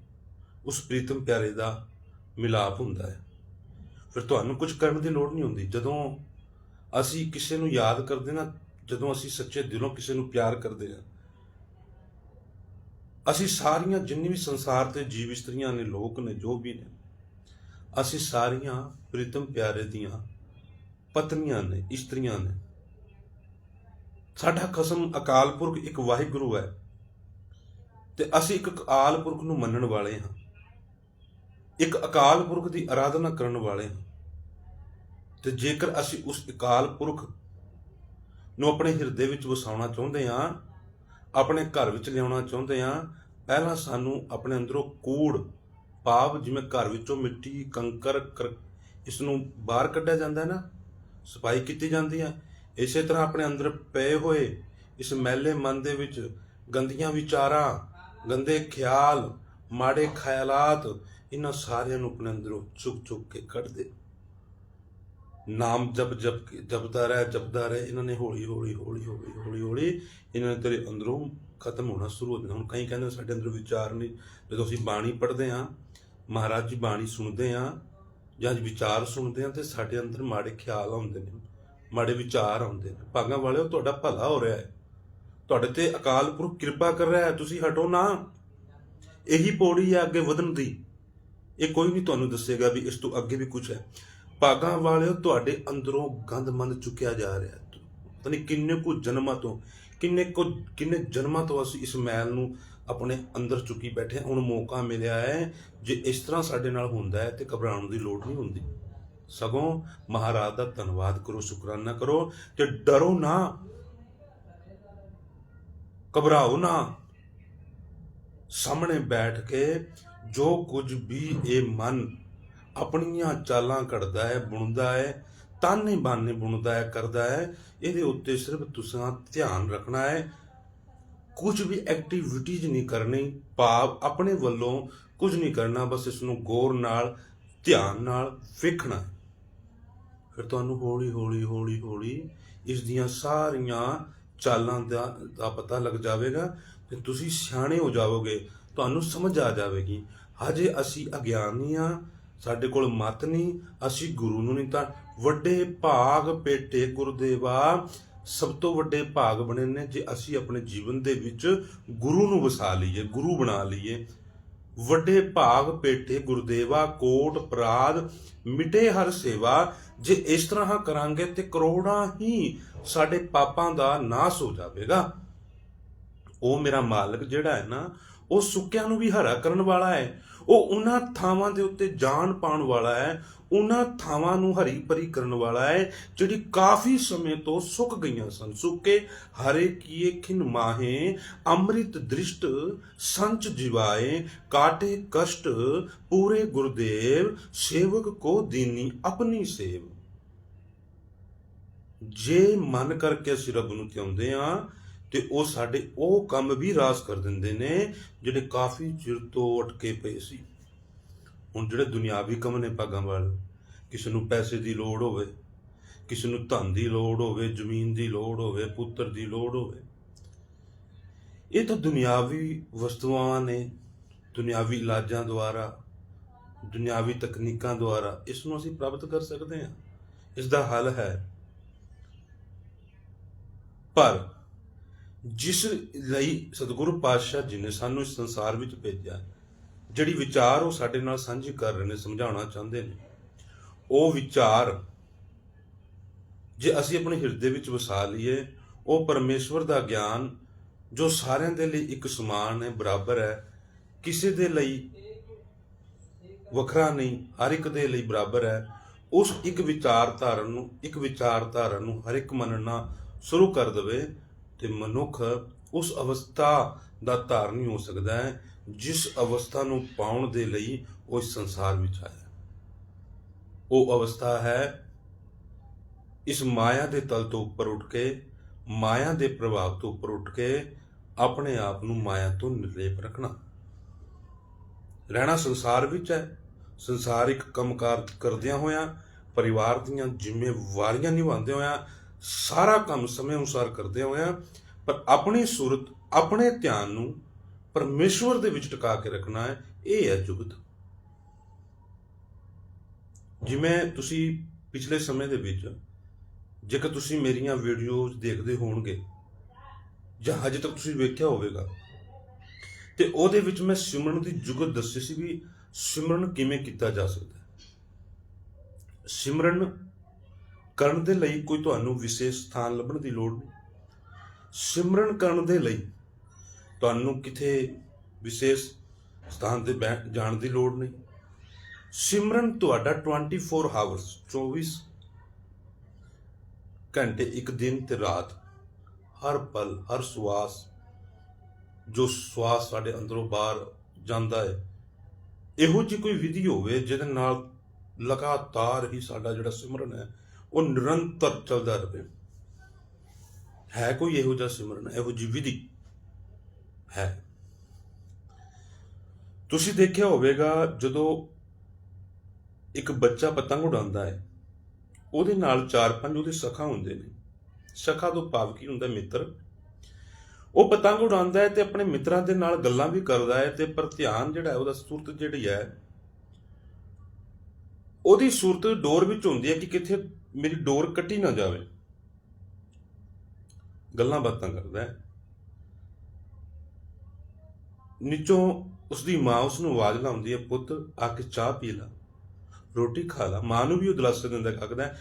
ਉਸ ਪ੍ਰੀਤਮ ਪਿਆਰੇ ਦਾ ਮਿਲਾਪ ਹੁੰਦਾ ਹੈ। ਫਿਰ ਤੁਹਾਨੂੰ ਕੁਝ ਕਰਨ ਦੀ ਲੋੜ ਨਹੀਂ ਹੁੰਦੀ। ਜਦੋਂ ਅਸੀਂ ਕਿਸੇ ਨੂੰ ਯਾਦ ਕਰਦੇ ਨਾ, ਜਦੋਂ ਅਸੀਂ ਸੱਚੇ ਦਿਲੋਂ ਕਿਸੇ ਨੂੰ ਪਿਆਰ ਕਰਦੇ ਹਾਂ, ਅਸੀਂ ਸਾਰੀਆਂ ਜਿੰਨੀ ਵੀ ਸੰਸਾਰ ਤੇ ਜੀਵ ਇਸਤਰੀਆਂ ਨੇ, ਲੋਕ ਨੇ, ਜੋ ਵੀ ਨੇ, ਅਸੀਂ ਸਾਰੀਆਂ ਪ੍ਰੀਤਮ ਪਿਆਰੇ ਦੀਆਂ ਪਤਨੀਆਂ ਨੇ, ਇਸਤਰੀਆਂ ਨੇ ਸਾਡਾ ਖਸਮ ਅਕਾਲ ਪੁਰਖ ਇੱਕ ਵਾਹਿਗੁਰੂ ਹੈ ਤੇ ਅਸੀਂ ਇੱਕ ਅਕਾਲ ਪੁਰਖ ਨੂੰ ਮੰਨਣ ਵਾਲੇ ਹਾਂ। ਇੱਕ ਅਕਾਲ ਪੁਰਖ ਦੀ ਆਰਾਧਨਾ ਕਰਨ ਵਾਲੇ ਹਾਂ। ਤੇ ਜੇਕਰ ਅਸੀਂ ਉਸ ਅਕਾਲ ਪੁਰਖ ਨੂੰ ਆਪਣੇ ਹਿਰਦੇ ਵਿੱਚ ਵਸਾਉਣਾ ਚਾਹੁੰਦੇ ਹਾਂ, ਆਪਣੇ ਘਰ ਵਿੱਚ ਲਿਆਉਣਾ ਚਾਹੁੰਦੇ ਹਾਂ, ਪਹਿਲਾਂ ਸਾਨੂੰ ਆਪਣੇ ਅੰਦਰੋਂ ਕੂੜ, ਪਾਪ ਜਿਵੇਂ ਘਰ ਵਿੱਚੋਂ ਮਿੱਟੀ, ਕੰਕਰ, ਕਰ- ਇਸ ਨੂੰ ਬਾਹਰ ਕੱਢਿਆ ਜਾਂਦਾ ਹੈ ਨਾ ਸਫ਼ਾਈ ਕੀਤੀ ਜਾਂਦੀ ਹੈ। ਇਸੇ ਤਰ੍ਹਾਂ ਆਪਣੇ ਅੰਦਰ ਪਏ ਹੋਏ ਇਸ ਮੈਲੇ ਮਨ ਦੇ ਵਿੱਚ ਗੰਦੀਆਂ ਵਿਚਾਰਾਂ, ਗੰਦੇ ਖਿਆਲ, ਮਾੜੇ ਖਿਆਲਾਤ, ਇਹਨਾਂ ਸਾਰਿਆਂ ਨੂੰ ਆਪਣੇ ਅੰਦਰੋਂ ਚੁੱਕ ਚੁੱਕ ਕੇ ਕੱਢ ਦੇ। ਨਾਮ ਜਪ ਜਪ ਕੇ- ਜਪਦਾ ਰਹਿ ਜਪਦਾ ਰਹਿ, ਇਹਨਾਂ ਨੇ ਹੌਲੀ ਹੌਲੀ ਹੌਲੀ ਹੌਲੀ ਹੌਲੀ ਹੌਲੀ ਇਹਨਾਂ ਨੇ ਤੇਰੇ ਅੰਦਰੋਂ ਖਤਮ ਹੋਣਾ ਸ਼ੁਰੂ ਹੋ ਜਾਂਦਾ ਹੁਣ ਕਈ ਕਹਿੰਦੇ ਸਾਡੇ ਅੰਦਰ ਵਿਚਾਰ ਨਹੀਂ। ਜਦੋਂ ਅਸੀਂ ਬਾਣੀ ਪੜ੍ਹਦੇ ਹਾਂ, ਮਹਾਰਾਜ ਜੀ ਬਾਣੀ ਸੁਣਦੇ ਹਾਂ ਜਾਂ ਵਿਚਾਰ ਸੁਣਦੇ ਹਾਂ ਤੇ ਸਾਡੇ ਅੰਦਰ ਮਾੜੇ ਖਿਆਲ ਆਉਂਦੇ ਨੇ। ਮਾੜੇ ਵਿਚਾਰ ਆਉਂਦੇ ਨੇ। ਭਾਗਾਂ ਵਾਲਿਓ, ਤੁਹਾਡਾ ਭਲਾ ਹੋ ਰਿਹਾ ਹੈ। ਤੁਹਾਡੇ ਤੇ ਅਕਾਲ ਪੁਰਖ ਕਿਰਪਾ ਕਰ ਰਿਹਾ ਹੈ। ਤੁਸੀਂ ਹਟੋ ਨਾ। ਇਹੀ ਪੌੜੀ ਹੈ ਅੱਗੇ ਵਧਣ ਦੀ। ਇਹ ਕੋਈ ਨਹੀਂ ਤੁਹਾਨੂੰ ਦੱਸੇਗਾ ਵੀ ਇਸ ਤੋਂ ਅੱਗੇ ਵੀ ਕੁਝ ਹੈ। ਭਾਗਾਂ ਵਾਲਿਓ, ਤੁਹਾਡੇ ਅੰਦਰੋਂ ਗੰਦ ਮੰਦ ਚੁੱਕਿਆ ਜਾ ਰਿਹਾ ਹੈ। ਪਤਾ ਨਹੀਂ ਕਿੰਨੇ ਕੁ ਜਨਮਾਂ ਤੋਂ, ਕਿੰਨੇ ਕੁ, ਕਿੰਨੇ ਜਨਮਾਂ ਤੋਂ ਅਸੀਂ ਇਸ ਮੈਲ ਨੂੰ ਆਪਣੇ ਅੰਦਰ ਚੁੱਕੀ ਬੈਠੇ ਹੁਣ ਮੌਕਾ ਮਿਲਿਆ ਹੈ। ਜੇ ਇਸ ਤਰ੍ਹਾਂ ਸਾਡੇ ਨਾਲ ਹੁੰਦਾ ਹੈ ਤੇ ਘਬਰਾਉਣ ਦੀ ਲੋੜ ਨਹੀਂ ਹੁੰਦੀ। ਸਗੋਂ ਮਹਾਰਾਜ ਦਾ ਧੰਨਵਾਦ ਕਰੋ, ਸ਼ੁਕਰਾਨਾ ਕਰੋ ਤੇ ਡਰੋ ਨਾ। ਘਬਰਾਓ ਨਾ। ਸਾਹਮਣੇ ਬੈਠ ਕੇ ਜੋ ਕੁਝ ਵੀ ਇਹ ਮਨ ਆਪਣੀਆਂ ਚਾਲਾਂ ਘੜਦਾ ਹੈ, ਬੁਣਦਾ ਹੈ, ਤਾਨੇ ਬਾਨੇ ਬੁਣਦਾ ਹੈ, ਕਰਦਾ ਹੈ, ਇਹਦੇ ਉੱਤੇ ਸਿਰਫ ਤੁਸੀਂ ਧਿਆਨ ਰੱਖਣਾ ਹੈ। ਕੁਝ ਵੀ ਐਕਟੀਵਿਟੀਜ਼ ਨਹੀਂ ਕਰਨੀ, ਭਾਵ ਆਪਣੇ ਵੱਲੋਂ ਕੁਝ ਨਹੀਂ ਕਰਨਾ, ਬਸ ਇਸ ਨੂੰ ਗੌਰ ਨਾਲ, ਧਿਆਨ ਨਾਲ ਵੇਖਣਾ। ਫਿਰ ਤੁਹਾਨੂੰ ਹੌਲੀ ਹੌਲੀ ਹੌਲੀ ਹੌਲੀ ਇਸ ਦੀਆਂ ਸਾਰੀਆਂ ਚਾਲਾਂ ਦਾ ਦਾ ਪਤਾ ਲੱਗ ਜਾਵੇਗਾ ਤੇ ਤੁਸੀਂ ਸਿਆਣੇ ਹੋ ਜਾਵੋਗੇ, ਤੁਹਾਨੂੰ ਸਮਝ ਆ ਜਾਵੇਗੀ। ਹਜੇ ਅਸੀਂ ਅਗਿਆਨੀ ਆ, ਸਾਡੇ ਕੋਲ ਮਤ ਨਹੀਂ, ਅਸੀਂ ਗੁਰੂ ਨੂੰ ਨਹੀਂ ਤਾਂ ਵੱਡੇ ਭਾਗ ਪੇਟੇ ਗੁਰਦੇਵਾ, ਸਭ ਤੋਂ ਵੱਡੇ ਭਾਗ ਬਣੇ ਨੇ ਜੇ ਅਸੀਂ ਆਪਣੇ ਜੀਵਨ ਦੇ ਵਿੱਚ ਗੁਰੂ ਨੂੰ ਵਸਾ ਲਈਏ, ਗੁਰੂ ਬਣਾ ਲਈਏ। ਵੱਡੇ ਭਾਗ ਪੇਟੇ ਗੁਰਦੇਵਾ, ਕੋਟ, ਪ੍ਰਾਦ, ਮਿਟੇ ਹਰ ਸੇਵਾ। ਜੇ ਇਸ ਤਰ੍ਹਾਂ ਕਰਾਂਗੇ ਤੇ ਕਰੋੜਾਂ ਹੀ ਸਾਡੇ ਪਾਪਾਂ ਦਾ ਨਾਸ ਹੋ ਜਾਵੇਗਾ। ਉਹ ਮੇਰਾ ਮਾਲਕ ਜਿਹੜਾ ਹੈ ਨਾ ਉਹ ਸੁੱਕਿਆਂ ਨੂੰ ਵੀ ਹਰਾ ਕਰਨ ਵਾਲਾ ਹੈ, ਉਹ ਉਹਨਾਂ ਥਾਵਾਂ ਦੇ ਉੱਤੇ ਜਾਨ ਪਾਉਣ ਵਾਲਾ ਹੈ, ਉਹਨਾਂ ਥਾਵਾਂ ਨੂੰ ਹਰੀ ਭਰੀ ਕਰਨ ਵਾਲਾ ਹੈ, ਜਿਹੜੀ ਕਾਫੀ ਸਮੇਂ ਤੋਂ ਸੁੱਕ ਗਈਆਂ ਸਨ। ਸੁੱਕੇ ਹਰੇ ਕੀਏ ਖਿਨ ਮਾਹੇ, ਅੰਮ੍ਰਿਤ ਦ੍ਰਿਸ਼ਟ ਸੰਚ ਜਿਵਾਏ, ਕਾਟੇ ਕਸ਼ਟ ਪੂਰੇ ਗੁਰਦੇਵ, ਸੇਵਕ ਕੋ ਦੀਨੀ ਆਪਣੀ ਸੇਵ। ਜੇ ਮਨ ਕਰਕੇ ਅਸੀਂ ਰੱਬ ਨੂੰ ਧਿਆਉਂਦੇ ਆ ਤੇ ਉਹ ਸਾਡੇ, ਉਹ ਕੰਮ ਵੀ ਰਾਸ ਕਰ ਦਿੰਦੇ ਨੇ, ਜਿਹੜੇ ਕਾਫੀ ਚਿਰ ਤੋਂ ਅਟਕੇ ਪਏ ਸੀ। ਹੁਣ ਜਿਹੜੇ ਦੁਨਿਆਵੀ ਕੰਮ ਨੇ ਭਾਗਾਂ ਵਾਲੇ, ਕਿਸੇ ਨੂੰ ਪੈਸੇ ਦੀ ਲੋੜ ਹੋਵੇ, ਕਿਸੇ ਨੂੰ ਧਨ ਦੀ ਲੋੜ ਹੋਵੇ, ਜ਼ਮੀਨ ਦੀ ਲੋੜ ਹੋਵੇ, ਪੁੱਤਰ ਦੀ ਲੋੜ ਹੋਵੇ, ਇਹ ਤਾਂ ਦੁਨਿਆਵੀ ਵਸਤੂਆਂ ਨੇ, ਦੁਨਿਆਵੀ ਇਲਾਜਾਂ ਦੁਆਰਾ, ਦੁਨਿਆਵੀ ਤਕਨੀਕਾਂ ਦੁਆਰਾ ਇਸ ਨੂੰ ਅਸੀਂ ਪ੍ਰਾਪਤ ਕਰ ਸਕਦੇ ਹਾਂ। ਇਸ ਦਾ ਹੱਲ ਹੈ। ਪਰ ਜਿਸ ਲਈ ਸਤਿਗੁਰੂ ਪਾਤਸ਼ਾਹ ਜੀ ਨੇ ਸਾਨੂੰ ਇਸ ਸੰਸਾਰ ਵਿੱਚ ਭੇਜਿਆ, ਜਿਹੜੀ ਵਿਚਾਰ ਉਹ ਸਾਡੇ ਨਾਲ ਸਾਂਝੀ ਕਰ ਰਹੇ ਨੇ, ਸਮਝਾਉਣਾ ਚਾਹੁੰਦੇ ਨੇ। ਉਹ ਵਿਚਾਰ ਜੇ ਅਸੀਂ ਆਪਣੇ ਹਿਰਦੇ ਵਿੱਚ ਵਸਾ ਲਈਏ, ਉਹ ਪਰਮੇਸ਼ਵਰ ਦਾ ਗਿਆਨ ਜੋ ਸਾਰਿਆਂ ਦੇ ਲਈ ਇੱਕ ਸਮਾਨ ਹੈ, ਬਰਾਬਰ ਹੈ, ਕਿਸੇ ਦੇ ਲਈ ਵੱਖਰਾ ਨਹੀਂ, ਹਰ ਇੱਕ ਦੇ ਲਈ ਬਰਾਬਰ ਹੈ, ਉਸ ਇੱਕ ਵਿਚਾਰਧਾਰਨ ਨੂੰ, ਇੱਕ ਵਿਚਾਰਧਾਰਾ ਨੂੰ ਹਰ ਇੱਕ ਮੰਨਣਾ ਸ਼ੁਰੂ ਕਰ ਦੇਵੇ ਤੇ ਮਨੁੱਖ ਉਸ ਅਵਸਥਾ ਦਾ ਧਾਰਨੀ ਹੋ ਸਕਦਾ ਹੈ, ਜਿਸ ਅਵਸਥਾ ਨੂੰ ਪਾਉਣ ਦੇ ਲਈ ਉਹ ਸੰਸਾਰ ਵਿੱਚ ਆਇਆ ਉਹ ਅਵਸਥਾ ਹੈ, ਇਸ ਮਾਇਆ ਦੇ ਤਲ ਤੋਂ ਉੱਪਰ ਉੱਠ ਕੇ, ਮਾਇਆ ਦੇ ਪ੍ਰਭਾਵ ਤੋਂ ਉੱਪਰ ਉੱਠ ਕੇ ਆਪਣੇ ਆਪ ਨੂੰ ਮਾਇਆ ਤੋਂ ਨਿਰਲੇਪ ਰੱਖਣਾ। ਰਹਿਣਾ ਸੰਸਾਰ ਵਿੱਚ ਹੈ, ਸੰਸਾਰਿਕ ਕੰਮਕਾਰ ਕਰਦਿਆਂ ਹੋਇਆਂ, ਪਰਿਵਾਰ ਦੀਆਂ ਜ਼ਿੰਮੇਵਾਰੀਆਂ ਨਿਭਾਉਂਦੇ ਹੋਇਆਂ ਸਾਰਾ ਕੰਮ ਸਮੇਂ ਅਨੁਸਾਰ ਕਰਦੇ ਹੋਇਆਂ ਪਰ ਆਪਣੀ ਸੂਰਤ, ਆਪਣੇ ਧਿਆਨ ਨੂੰ ਪਰਮੇਸ਼ਵਰ ਦੇ ਵਿੱਚ ਟਿਕਾ ਕੇ ਰੱਖਣਾ ਹੈ, ਇਹ ਹੈ ਜੁਗਤ। ਜਿਵੇਂ ਤੁਸੀਂ ਪਿਛਲੇ ਸਮੇਂ ਦੇ ਵਿੱਚ ਜੇਕਰ ਤੁਸੀਂ ਮੇਰੀਆਂ ਵੀਡੀਓਜ਼ ਦੇਖਦੇ ਹੋਣਗੇ, ਜਾਂ ਹਜੇ ਤੱਕ ਤੁਸੀਂ ਵੇਖਿਆ ਹੋਵੇਗਾ, ਤੇ ਉਹਦੇ ਵਿੱਚ ਮੈਂ ਸਿਮਰਨ ਦੀ ਜੁਗਤ ਦੱਸੀ ਸੀ ਵੀ ਸਿਮਰਨ ਕਿਵੇਂ ਕੀਤਾ ਜਾ ਸਕਦਾ ਹੈ। ਸਿਮਰਨ ਕਰਨ ਦੇ ਲਈ ਕੋਈ ਤੁਹਾਨੂੰ ਵਿਸ਼ੇਸ਼ ਸਥਾਨ ਲੱਭਣ ਦੀ ਲੋੜ ਨਹੀਂ। ਸਿਮਰਨ ਕਰਨ ਦੇ ਲਈ ਤੁਹਾਨੂੰ ਕਿਥੇ ਵਿਸ਼ੇਸ਼ ਸਥਾਨ ਤੇ ਬੈਠ ਜਾਣ ਦੀ ਲੋੜ ਨਹੀਂ। ਸਿਮਰਨ ਤੁਹਾਡਾ 24 ਆਵਰਸ 24 ਘੰਟੇ ਇੱਕ ਦਿਨ ਤੇ ਰਾਤ ਹਰ ਪਲ, ਹਰ ਸਵਾਸ, ਜੋ ਸਵਾਸ ਸਾਡੇ ਅੰਦਰੋਂ ਬਾਹਰ ਜਾਂਦਾ ਹੈ, ਇਹੋ ਜਿਹੀ ਕੋਈ ਵਿਧੀ ਹੋਵੇ ਜਿਹਦੇ ਨਾਲ ਲਗਾਤਾਰ ਹੀ ਸਾਡਾ ਜਿਹੜਾ ਸਿਮਰਨ ਹੈ ਉਹ ਨਿਰੰਤਰ ਚੱਲਦਾ ਰਹੇ। ਹੈ ਕੋਈ ਇਹੋ ਜਿਹਾ ਸਿਮਰਨ, ਇਹੋ ਜਿਹੀ ਵਿਧੀ? ਹੈ। ਤੁਸੀਂ ਦੇਖਿਆ ਹੋਵੇਗਾ, ਜਦੋਂ ਇੱਕ ਬੱਚਾ ਪਤੰਗ ਉਡਾਉਂਦਾ ਹੈ, ਉਹਦੇ ਨਾਲ ਚਾਰ ਪੰਜ ਉਹਦੇ ਸਖਾ ਹੁੰਦੇ ਨੇ। ਸਖਾ ਤੋਂ ਭਾਵ ਕੀ ਹੁੰਦਾ ਮਿੱਤਰ? ਉਹ ਪਤੰਗ ਉਡਾਉਂਦਾ ਹੈ ਤੇ ਆਪਣੇ ਮਿੱਤਰਾਂ ਦੇ ਨਾਲ ਗੱਲਾਂ ਵੀ ਕਰਦਾ ਹੈ ਤੇ ਪਰ ਧਿਆਨ ਜਿਹੜਾ ਉਹਦਾ ਸੂਰਤ ਜਿਹੜੀ ਹੈ, ਉਹਦੀ ਸੂਰਤ ਡੋਰ ਵਿੱਚ ਹੁੰਦੀ ਹੈ ਕਿ ਕਿੱਥੇ ਮੇਰੀ ਡੋਰ ਕੱਟੀ ਨਾ ਜਾਵੇ। ਗੱਲਾਂ ਬਾਤਾਂ ਕਰਦਾ ਹੈ। ਨੀਚੋਂ ਉਸਦੀ ਮਾਂ ਉਸ ਨੂੰ ਆਵਾਜ਼ ਲਾਉਂਦੀ ਹੈ, ਪੁੱਤ, ਆ ਕੇ ਚਾਹ ਪੀ ਲੈ। ਰੋਟੀ ਖਾ ਲੈ। ਮਾਂ ਨੂੰ ਵੀ ਉਹ ਦਿਲਾਸਾ ਦਿੰਦਾ ਕਹਿੰਦਾ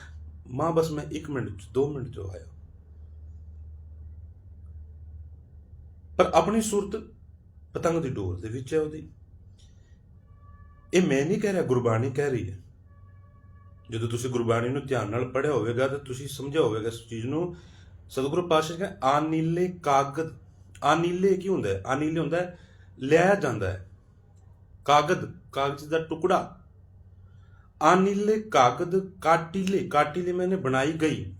ਮਾਂ, ਬਸ ਮੈਂ 1 ਮਿੰਟ ਚ 2 ਮਿੰਟ ਚ ਆਇਆ। ਪਰ ਆਪਣੀ ਸੂਰਤ ਪਤੰਗ ਦੀ ਡੋਰ ਦੇ ਵਿੱਚ ਹੈ ਉਹਦੀ। ਇਹ ਮੈਂ ਨਹੀਂ ਕਹਿ ਰਿਹਾ, ਗੁਰਬਾਣੀ ਕਹਿ ਰਹੀ ਹੈ। ਜਦੋਂ ਤੁਸੀਂ ਗੁਰਬਾਣੀ ਨੂੰ ਧਿਆਨ ਨਾਲ ਪੜ੍ਹਿਆ ਹੋਵੇਗਾ ਤਾਂ ਤੁਸੀਂ ਸਮਝਿਆ ਹੋਵੇਗਾ ਇਸ ਚੀਜ਼ ਨੂੰ। ਸਤਿਗੁਰੂ ਪਾਤਸ਼ਾਹ ਕਹਿੰਦੇ ਆਨੀਲੇ ਕਾਗਦ ਆਨੀਲੇ ਕੀ ਹੁੰਦਾ ਹੈ? ਆਨੀਲੇ ਹੁੰਦਾ ਹੈ ਲਿਆ ਜਾਂਦਾ ਹੈ। ਕਾਗਦ, ਕਾਗਜ਼ ਦਾ ਟੁਕੜਾ। ਆਨੀਲੇ ਕਾਗਦ ਕਾਟੀਲੇ ਕਾਟੀਲੇ ਮੈਨੇ ਬਣਾਈ ਗਈ।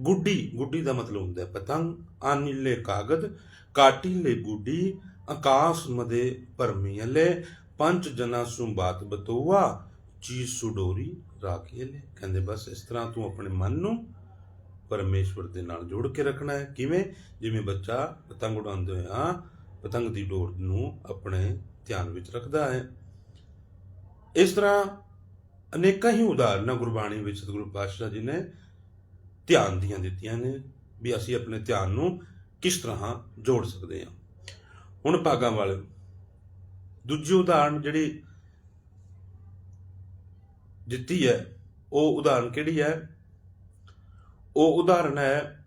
ਗੁੱਡੀ ਗੁੱਡੀ ਦਾ ਮਤਲਬ ਹੁੰਦਾ ਹੈ ਪਤੰਗ। ਆਨੀਲੇ ਕਾਗਦ, ਕਾਟੀਲੇ ਗੁੱਡੀ, ਆਕਾਸ਼ ਮਦੇ ਪਰਮੀਲੇ ਪੰਜ ਜਨਾ ਸੁ ਬਾਤ ਬਤੂਆ। ਚੀਜ਼ ਸੁਡੋਰੀ ਰਾਖੇ ਲੈ ਕਹਿੰਦੇ ਬਸ ਇਸ ਤਰ੍ਹਾਂ ਤੂੰ ਆਪਣੇ ਮਨ ਨੂੰ ਪਰਮੇਸ਼ਵਰ ਦੇ ਨਾਲ ਜੋੜ ਕੇ ਰੱਖਣਾ ਹੈ। ਕਿਵੇਂ? ਜਿਵੇਂ ਬੱਚਾ ਪਤੰਗ ਉਡਾਉਂਦੇ ਹੋਇਆ ਪਤੰਗ ਦੀ ਡੋਰ ਨੂੰ ਆਪਣੇ ਧਿਆਨ ਵਿੱਚ ਰੱਖਦਾ ਹੈ। ਇਸ ਤਰ੍ਹਾਂ ਅਨੇਕਾਂ ਹੀ ਉਦਾਹਰਨਾਂ ਗੁਰਬਾਣੀ ਵਿੱਚ ਸਤਿਗੁਰੂ ਪਾਤਸ਼ਾਹ ਜੀ ਨੇ ਧਿਆਨ ਦੀਆਂ ਦਿੱਤੀਆਂ ਨੇ ਵੀ ਅਸੀਂ ਆਪਣੇ ਧਿਆਨ ਨੂੰ ਕਿਸ ਤਰ੍ਹਾਂ ਜੋੜ ਸਕਦੇ ਹਾਂ। ਹੁਣ ਭਾਗਾਂ ਵਾਲੇ, ਦੂਜੀ ਉਦਾਹਰਣ ਜਿਹੜੀ ਦਿੱਤੀ ਹੈ, ਉਹ ਉਦਾਹਰਨ ਕਿਹੜੀ ਹੈ? ਉਹ ਉਦਾਹਰਨ ਹੈ,